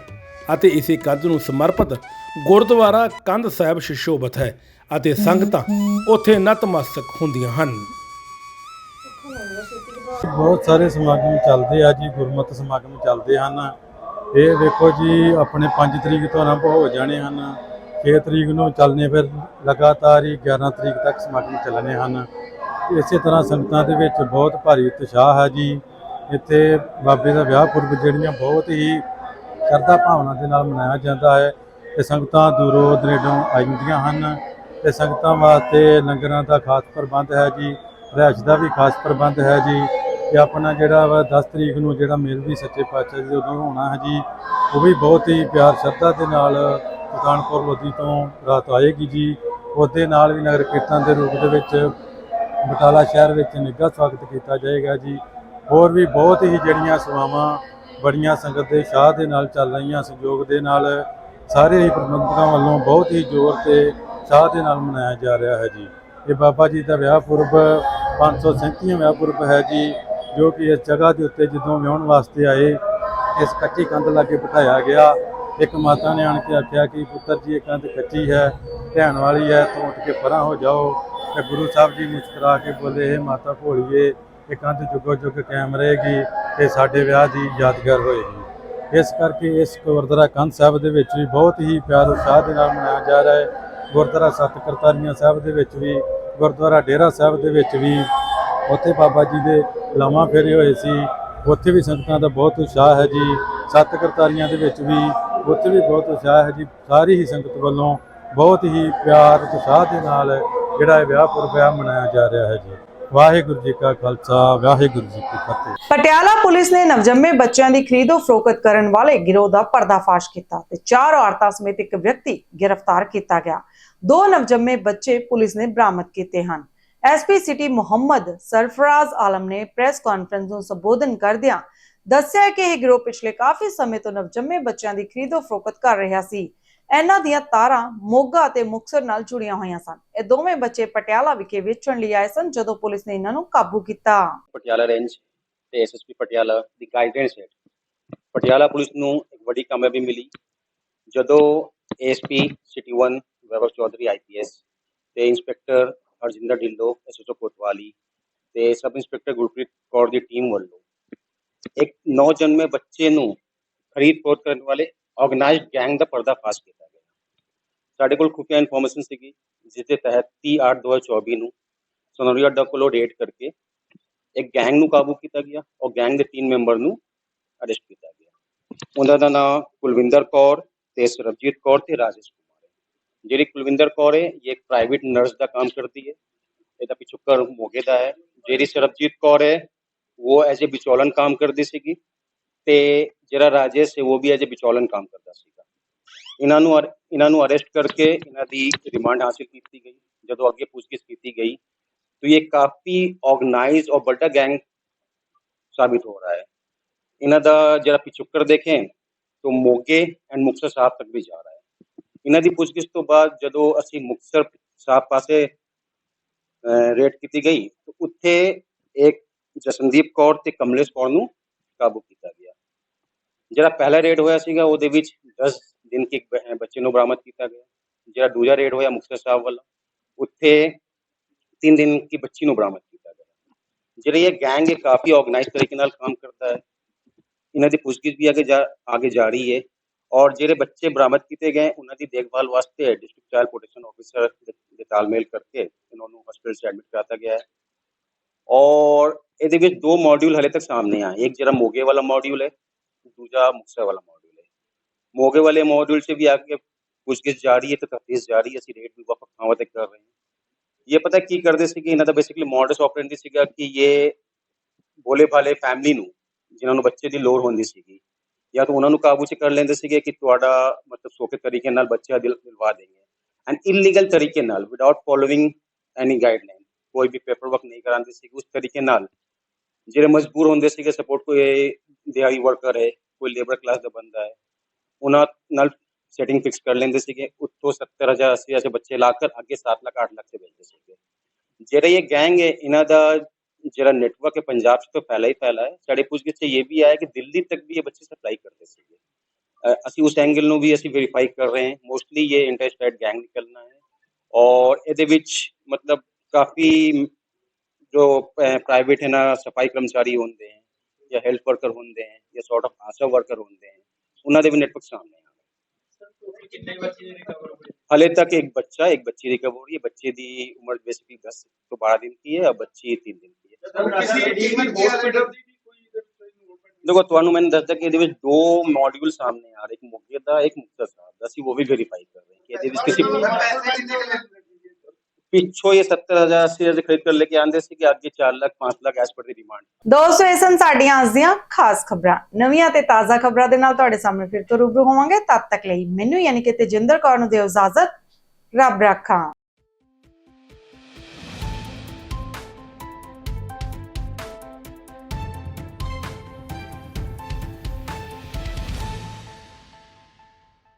ਅਤੇ ਇਸੇ ਕੰਧ ਨੂੰ ਸਮਰਪਿਤ ਗੁਰਦੁਆਰਾ ਕੰਧ ਸਾਹਿਬ ਸ਼ਿਸ਼ੋਭਤ ਹੈ ਅਤੇ ਸੰਗਤਾਂ ਉੱਥੇ ਨਤਮਸਤਕ ਹੁੰਦੀਆਂ ਹਨ। ਬਹੁਤ ਸਾਰੇ ਸਮਾਗਮ ਚੱਲਦੇ ਆ ਜੀ, ਗੁਰਮਤਿ ਸਮਾਗਮ ਚੱਲਦੇ ਹਨ। ਇਹ ਵੇਖੋ ਜੀ, ਆਪਣੇ 5 ਤਰੀਕ ਤੋਂ ਆਰੰਭ ਹੋ ਜਾਣੇ ਹਨ। 6 ਤਰੀਕ ਨੂੰ ਚੱਲਨੇ ਫਿਰ ਲਗਾਤਾਰ ਹੀ 11 ਤਰੀਕ ਤੱਕ ਸਮਾਗਮ ਚੱਲਣੇ ਹਨ। ਇਸੇ ਤਰ੍ਹਾਂ ਸੰਗਤਾਂ ਦੇ ਵਿੱਚ ਬਹੁਤ ਭਾਰੀ ਉਤਸ਼ਾਹ ਹੈ ਜੀ। ਇੱਥੇ ਬਾਬੇ ਦਾ ਵਿਆਹ ਪੁਰਬ ਜਿਹੜੀਆਂ ਬਹੁਤ ਹੀ ਸ਼ਰਧਾ ਭਾਵਨਾ ਦੇ ਨਾਲ ਮਨਾਇਆ ਜਾਂਦਾ ਹੈ। ਤੇ ਸੰਗਤਾਂ ਦੂਰੋਂ ਦਰੇਡੋਂ ਆਉਂਦੀਆਂ ਹਨ। ਤੇ ਸੰਗਤਾਂ ਵਾਸਤੇ ਲੰਗਰਾਂ ਦਾ ਖਾਸ ਪ੍ਰਬੰਧ ਹੈ ਜੀ, ਰਿਹਾਇਸ਼ ਦਾ ਵੀ ਖਾਸ ਪ੍ਰਬੰਧ ਹੈ ਜੀ। ਤੇ ਆਪਣਾ ਜਿਹੜਾ ਵਾ 10 ਤਰੀਕ ਨੂੰ ਜਿਹੜਾ ਮੇਲ ਵੀ ਸੱਚੇ ਪਾਤਸ਼ਾਹ ਜੀ ਉਦੋਂ ਹੋਣਾ ਹੈ ਜੀ, ਉਹ ਵੀ ਬਹੁਤ ਹੀ ਪਿਆਰ ਸ਼ਰਧਾ ਦੇ ਨਾਲ ਸੁਲਤਾਨਪੁਰ ਲੋਧੀ ਤੋਂ ਰਾਤ ਆਏਗੀ ਜੀ। ਉਹਦੇ ਨਾਲ ਵੀ ਨਗਰ ਕੀਰਤਨ ਦੇ ਰੂਪ ਦੇ ਵਿੱਚ ਬਟਾਲਾ ਸ਼ਹਿਰ ਵਿੱਚ ਨਿੱਘਾ ਸਵਾਗਤ ਕੀਤਾ ਜਾਏਗਾ ਜੀ। ਹੋਰ ਵੀ ਬਹੁਤ ਹੀ ਜਿਹੜੀਆਂ ਸੇਵਾਵਾਂ ਬੜੀਆਂ ਸੰਗਤ ਦੇ ਸ਼ਾਹ ਦੇ ਨਾਲ ਚੱਲ ਰਹੀਆਂ, ਸਹਿਯੋਗ ਦੇ ਨਾਲ ਸਾਰੇ ਹੀ ਪ੍ਰਬੰਧਕਾਂ ਵੱਲੋਂ ਬਹੁਤ ਹੀ ਜ਼ੋਰ ਤੇ ਸ਼ਾਹ ਦੇ ਨਾਲ ਮਨਾਇਆ ਜਾ ਰਿਹਾ ਹੈ ਜੀ। ਇਹ ਬਾਬਾ ਜੀ ਦਾ ਵਿਆਹ ਪੁਰਬ 537ਵਾਂ ਵਿਆਹ ਪੁਰਬ ਹੈ ਜੀ। ਜੋ ਕਿ ਇਸ ਜਗ੍ਹਾ ਦੇ ਉੱਤੇ ਜਦੋਂ ਵਿਆਹਣ ਵਾਸਤੇ ਆਏ, ਇਸ ਕੱਚੀ ਕੰਧ ਲਾਗੇ ਬਿਠਾਇਆ ਗਿਆ। ਇੱਕ ਮਾਤਾ ਨੇ ਆਣ ਕੇ ਆਖਿਆ ਕਿ ਪੁੱਤਰ ਜੀ, ਇਹ ਕੰਧ ਕੱਚੀ ਹੈ, ਧਿਆਨ ਵਾਲੀ ਹੈ, ਤੂੰ ਉੱਠ ਕੇ ਪਰਾਂ ਹੋ ਜਾਓ। ਤੇ ਗੁਰੂ ਸਾਹਿਬ ਜੀ ਮੁਸਕਰਾ ਕੇ ਬੋਲੇ ਇਹ ਮਾਤਾ ਭੋਲੀਏ, ਇਹ ਕੰਧ ਜੁਗੋ ਜੁਗ ਕਾਇਮ ਰਹੇਗੀ ਤੇ ਸਾਡੇ ਵਿਆਹ ਦੀ ਯਾਦਗਾਰ ਹੋਏਗੀ। ਇਸ ਕਰਕੇ ਇਸ ਗੁਰਦੁਆਰਾ ਕੰਧ ਸਾਹਿਬ ਦੇ ਵਿੱਚ ਵੀ ਬਹੁਤ ਹੀ ਪਿਆਰ ਉਤਸ਼ਾਹ ਦੇ ਨਾਲ ਮਨਾਇਆ ਜਾ ਰਿਹਾ ਹੈ। ਗੁਰਦੁਆਰਾ ਸਤਿ ਕਰਤਾਰੀਆਂ ਸਾਹਿਬ ਦੇ ਵਿੱਚ ਵੀ, ਗੁਰਦੁਆਰਾ ਡੇਰਾ ਸਾਹਿਬ ਦੇ ਵਿੱਚ ਵੀ ਉੱਥੇ ਬਾਬਾ ਜੀ ਦੇ ਲਾਵਾਂ ਫੇਰੇ ਹੋਏ ਸੀ। ਉੱਥੇ ਵੀ ਸੰਗਤਾਂ ਦਾ ਬਹੁਤ ਉਤਸ਼ਾਹ ਹੈ ਜੀ। ਸੱਤ ਕਰਤਾਰੀਆਂ ਦੇ ਵਿੱਚ ਵੀ ਉੱਥੇ ਵੀ ਬਹੁਤ ਉਤਸ਼ਾਹ ਹੈ ਜੀ। ਸਾਰੀ ਹੀ ਸੰਗਤ ਵੱਲੋਂ ਬਹੁਤ ਹੀ ਪਿਆਰ, ਉਤਸ਼ਾਹ ਦੇ ਨਾਲ ਜਿਹੜਾ ਇਹ ਵਿਆਹ ਪੁਰਬ ਮਨਾਇਆ ਜਾ ਰਿਹਾ ਹੈ ਜੀ। ਵਾਹਿਗੁਰੂ ਜੀ ਕਾ ਖਾਲਸਾ, ਵਾਹਿਗੁਰੂ ਜੀ ਕੀ ਫਤਿਹ। ਪਟਿਆਲਾ ਪੁਲਿਸ ਨੇ ਨਵਜੰਮੇ ਬੱਚਿਆਂ ਦੀ ਖਰੀਦੋ ਫਰੋਖਤ ਕਰਨ ਵਾਲੇ ਗਿਰੋਹ ਦਾ ਪਰਦਾਫਾਸ਼ ਕੀਤਾ ਤੇ ਚਾਰ ਔਰਤਾਂ ਸਮੇਤ ਇੱਕ ਵਿਅਕਤੀ ਗ੍ਰਿਫਤਾਰ ਕੀਤਾ ਗਿਆ। ਦੋ ਨਵਜੰਮੇ ਬੱਚੇ ਪੁਲਿਸ ਨੇ ਬਰਾਮਦ ਕੀਤੇ ਹਨ। ਐਸਪੀ ਸਿਟੀ ਮੁਹੰਮਦ ਸਰਫਰਾਜ਼ ਆਲਮ ਨੇ ਪ੍ਰੈਸ ਕਾਨਫਰੰਸ ਨੂੰ ਸੰਬੋਧਨ ਕਰਦਿਆਂ ਦੱਸਿਆ ਕਿ ਇਹ ਗਿਰੋਹ ਪਿਛਲੇ ਕਾਫੀ ਸਮੇਂ ਤੋਂ ਨਵਜੰਮੇ ਬੱਚਿਆਂ ਦੀ ਖਰੀਦੋ ਫਰੋਖਤ ਕਰ ਰਿਹਾ ਸੀ। ਇਹਨਾਂ ਦੀਆਂ ਤਾਰਾਂ ਮੋਗਾ ਅਤੇ ਮੁਕਸਰ ਨਾਲ ਜੁੜੀਆਂ ਹੋਈਆਂ ਸਨ। ਇਹ ਦੋਵੇਂ ਬੱਚੇ ਪਟਿਆਲਾ ਵਿਖੇ ਵੇਚਣ ਲਈ ਆਏ ਸਨ ਜਦੋਂ ਪੁਲਿਸ ਨੇ ਇਹਨਾਂ ਨੂੰ ਕਾਬੂ ਕੀਤਾ। ਪਟਿਆਲਾ ਰੇਂਜ ਤੇ ਐਸਐਸਪੀ ਪਟਿਆਲਾ ਦੀ ਗਾਈਡੈਂਸ ਹੇਠ ਪਟਿਆਲਾ ਪੁਲਿਸ ਨੂੰ ਇੱਕ ਵੱਡੀ ਕਾਮਯਾਬੀ ਮਿਲੀ। ਜਦੋਂ ASP city 1 Vaibhav Chaudhary IPS ਤੇ ਇੰਸਪੈਕਟਰ ਹਰਜਿੰਦਰ ਢਿੱਲੋਂ, ਐਸਐਚਓ ਕੋਤਵਾਲੀ ਤੇ ਸਬ ਇੰਸਪੈਕਟਰ ਗੁਰਪ੍ਰੀਤ ਕੌਰ ਦੀ ਟੀਮ ਵੱਲੋਂ। ਇੱਕ ਨੌ ਜਨਮੇ ਬੱਚੇ ਨੂੰ ਖਰੀਦ ਫਰੋਖਤ ਕਰਨ ਵਾਲੇ ਆਰਗੇਨਾਈਜ਼ਡ ਗੈਂਗ ਦਾ ਪਰਦਾਫਾਸ਼ ਕੀਤਾ ਗਿਆ। ਸਾਡੇ ਕੋਲ ਖੁਫੀਆ ਇਨਫੋਰਮੇਸ਼ਨ ਸੀਗੀ, ਜਿਸ ਦੇ ਤਹਿਤ 30 8 2024 ਨੂੰ ਸਨੋਰੀਆ ਅੱਡਾ ਕੋਲੋਂ ਰੇਡ ਕਰਕੇ ਇੱਕ ਗੈਂਗ ਨੂੰ ਕਾਬੂ ਕੀਤਾ ਗਿਆ ਔਰ ਗੈਂਗ ਦੇ ਤਿੰਨ ਮੈਂਬਰ ਨੂੰ ਅਰੈਸਟ ਕੀਤਾ ਗਿਆ। ਉਹਨਾਂ ਦਾ ਨਾਮ ਕੁਲਵਿੰਦਰ ਕੌਰ ਤੇ ਸਰਬਜੀਤ ਕੌਰ ਤੇ ਰਾਜੇਸ਼ جی کلوندر کور ہے یہ ایک پرائویٹ نرس کا کام کرتی ہے یہ پچھوکر موگے کا ہے جی سربجیت کور ہے وہ ایز اے بیچولن کام کرتی جہاں راجیش ہے وہ بھی ایج اے کام کرتا سا یہاں ارسٹ کر کے یہاں کی ریمانڈ حاصل کی گئی جدو اگیں پوچھ گچھ گئی تو یہ کافی آرگنائز اور بڑا گینگ سابت ہو رہا ہے انہوں کا جا پچھوکر دیکھیں تو موگے اینڈ مقتصر صاحب تک بھی جا رہا ہے ਇਹਨਾਂ ਦੀ ਪੁੱਛਗਿੱਛ ਤੋਂ ਬਾਅਦ ਜਦੋਂ ਅਸੀਂ ਮੁਕਤਸਰ ਸਾਹਿਬ ਪਾਸੇ ਰੇਡ ਕੀਤੀ ਗਈ, ਤਾਂ ਉੱਥੇ ਇੱਕ ਜਸਨਦੀਪ ਕੌਰ ਤੇ ਕਮਲੇਸ਼ ਕੌਰ ਨੂੰ ਕਾਬੂ ਕੀਤਾ ਗਿਆ। ਜਿਹੜਾ ਪਹਿਲਾ ਰੇਡ ਹੋਇਆ ਸੀਗਾ, ਉਹਦੇ ਵਿੱਚ 10 ਦਿਨ ਕੇ ਬੱਚੇ ਨੂੰ ਬਰਾਮਦ ਕੀਤਾ ਗਿਆ। ਜਿਹੜਾ ਦੂਜਾ ਰੇਡ ਹੋਇਆ ਮੁਕਤਸਰ ਸਾਹਿਬ ਵੱਲ, ਉੱਥੇ 3 ਦਿਨ ਦੀ ਬੱਚੀ ਨੂੰ ਬਰਾਮਦ ਕੀਤਾ ਗਿਆ। ਜਿਹੜਾ ਇਹ ਗੈਂਗ ਇਹ ਕਾਫੀ ਆਰਗੇਨਾਈਜ਼ ਤਰੀਕੇ ਨਾਲ ਕੰਮ ਕਰਦਾ ਹੈ। ਇਹਨਾਂ ਦੀ ਪੁੱਛਗਿੱਛ ਵੀ ਅੱਗੇ ਜਾ, ਅੱਗੇ ਜਾਰੀ ਹੈ। ਜਾ ਰਹੀ ਹੈ ਔਰ ਜਿਹੜੇ ਬੱਚੇ ਬਰਾਮਦ ਕੀਤੇ ਗਏ ਉਹਨਾਂ ਦੀ ਦੇਖਭਾਲ ਵਾਸਤੇ ਡਿਸਟ੍ਰਿਕਟ ਚਾਈਲਡ ਪ੍ਰੋਟੈਕਸ਼ਨ ਆਫਿਸਰ ਦੇ ਤਾਲਮੇਲ ਕਰਕੇ ਇਹਨਾਂ ਨੂੰ ਹਸਪੀਟਲ 'ਚ ਐਡਮਿਟ ਕਰਾਤਾ ਗਿਆ ਹੈ ਔਰ ਇਹਦੇ ਵਿੱਚ ਦੋ ਮੋਡਿਊਲ ਹਲੇ ਤੱਕ ਸਾਹਮਣੇ ਆਏ ਇੱਕ ਜਿਹੜਾ ਮੋਗੇ ਵਾਲਾ ਮੋਡਿਊਲ ਹੈ ਦੂਜਾ ਮੁਕਤਸਰ ਵਾਲਾ ਮੋਡਿਊਲ ਹੈ ਮੋਗੇ ਵਾਲੇ ਮੋਡਿਊਲ 'ਚ ਵੀ ਆगे ਪੁੱਛਗਿੱਛ ਜਾਰੀ ਹੈ ਤੇ ਤਫਤੀਸ਼ ਜਾਰੀ ਹੈ ਅਸੀਂ ਰੇਟ ਵੀ ਵਫਕ ਥਾਵਾਂ ਤੇ ਕਰ ਰਹੇ ਹਾਂ ਇਹ ਪਤਾ ਕੀ ਕਰਦੇ ਸੀ ਕਿ ਇਹਨਾਂ ਦਾ ਬੇਸਿਕਲੀ ਮੋਡਸ ਆਪਰੈਂਡੀ ਸੀਗਾ ਕਿ ਇਹ ਭੋਲੇ ਭਾਲੇ ਫੈਮਿਲੀ ਨੂੰ ਜਿਨ੍ਹਾਂ ਨੂੰ ਬੱਚੇ ਦੀ ਲੋੜ ਹੁੰਦੀ ਸੀਗੀ ਜਾਂ ਤਾਂ ਉਹਨਾਂ ਨੂੰ ਕਾਬੂ 'ਚ ਕਰ ਲੈਂਦੇ ਸੀਗੇ ਕਿ ਤੁਹਾਡਾ ਮਤਲਬ ਸੌਖੇ ਤਰੀਕੇ ਨਾਲ ਬੱਚਾ ਦਿਲ ਦਿਲਵਾ ਦੇਂਗੇ ਐਂਡ ਇਲੀਗਲ ਤਰੀਕੇ ਨਾਲ ਵਿਦਆਊਟ ਫੋਲੋਇੰਗ ਐਨੀ ਗਾਈਡਲਾਈਨ ਕੋਈ ਵੀ ਪੇਪਰ ਵਰਕ ਨਹੀਂ ਕਰਾਉਂਦੇ ਸੀ ਉਸ ਤਰੀਕੇ ਨਾਲ ਜਿਹੜੇ ਮਜਬੂਰ ਹੁੰਦੇ ਸੀਗੇ ਸਪੋਰਟ ਕੋਈ ਦਿਹਾੜੀ ਵਰਕਰ ਹੈ, ਕੋਈ ਲੇਬਰ ਕਲਾਸ ਦਾ ਬੰਦਾ ਹੈ, ਉਹਨਾਂ ਨਾਲ ਸੈਟਿੰਗ ਫਿਕਸ ਕਰ ਲੈਂਦੇ ਸੀਗੇ, ਉੱਤੋਂ 70000 80000 ਬੱਚੇ ਲਾ ਕੇ ਅੱਗੇ 7 ਲੱਖ 8 ਲੱਖ ਤੇ ਵੇਚਦੇ ਸੀਗੇ। ਜਿਹੜੇ ਇਹ ਗੈਂਗ ਹੈ, ਇਹਨਾਂ ਦਾ ذرا نیٹ ورک ہے پنجاب سے تو پھیلا ہی پھیلا ہے۔ ساڑھے پوچھ گچھ سے یہ بھی آیا کہ دلی تک بھی یہ بچے سپلائی کرتے سکے اسی اس اینگل نو بھی اسی ویریفائی کر رہے ہیں۔ موسٹلی یہ انٹرسٹیڈ گینگ نکلنا ہے۔ اور ਇਹਦੇ ਵਿੱਚ ਮਤਲਬ ਕਾਫੀ ਜੋ ਪ੍ਰਾਈਵੇਟ ਹੈ ਨਾ ਸਫਾਈ ਕਰਮਚਾਰੀ ਹੁੰਦੇ ਹੈ ਜਾਂ ਹੈਲਥ ਵਰਕਰ ਹੁੰਦੇ ਹੈ ਜਾਂ ਸੌਰਟ ਆਫ ਆਸ਼ਾ ਵਰਕਰ ਹੁੰਦੇ ਹੈ ਉਹਨਾਂ ਦੇ ਵੀ ਨੈਟਵਰਕ ਸਾਹਮਣੇ ਹਲੇ ਤੱਕ ਇੱਕ ਬੱਚਾ ਇੱਕ ਬੱਚੀ ਰਿਕਵਰ ਹੋਈ ਹੈ ਬੱਚੇ ਦੀ ਉਮਰ ਬੇਸਿਕਲੀ 10 ਤੋਂ 12 ਦਿਨ ਦੀ ਹੈ ਔਰ ਬੱਚੀ 3 ਦਿਨ ਦੇਖੋ ਤੁਹਾਨੂੰ ਮੈਨੂੰ ਦੱਸਦਾ ਕਿ ਇਹਦੇ ਵਿੱਚ ਦੋ ਮੋਡਿਊਲ ਸਾਹਮਣੇ ਆ ਰਹੇ ਇੱਕ ਮੋਗੇ ਦਾ ਇੱਕ ਮੁਕਤਸਰ ਸਾਹਿਬ ਦਾ। ਅਸੀਂ ਉਹ ਵੀ ਵੈਰੀਫਾਈ ਕਰ ਰਹੇ ਹਾਂ ਕਿ ਇਹਦੇ ਵਿੱਚ ਕਿਸੇ ਪਿੱਛੋਂ ਇਹ 70000 80000 ਖਰੀਦ ਕਰ ਲੈ ਕੇ ਆਂਦੇ ਸੀ ਕਿ ਅੱਗੇ 4 ਲੱਖ 5 ਲੱਖ ਐਸ ਪਰ ਦੀ ਡਿਮਾਂਡ ਦੋਸਤੋ ਇਹ ਸਨ ਸਾਡੀਆਂ ਅੱਜ ਦੀਆਂ ਖਾਸ ਖਬਰਾਂ। ਨਵੀਆਂ ਤੇ ਤਾਜ਼ਾ ਖਬਰਾਂ ਦੇ ਨਾਲ ਤੁਹਾਡੇ ਸਾਹਮਣੇ ਫਿਰ ਤੋਂ ਰੂਬਰੂ ਹੋਵਾਂਗੇ। ਤਦ ਤੱਕ ਲਈ ਮੈਨੂੰ ਯਾਨੀ ਕਿ ਤੇਜਿੰਦਰ ਕੌਰ ਨੂੰ ਦਿਓ ਇਜਾਜ਼ਤ। ਰੱਬ ਰਾਖਾ।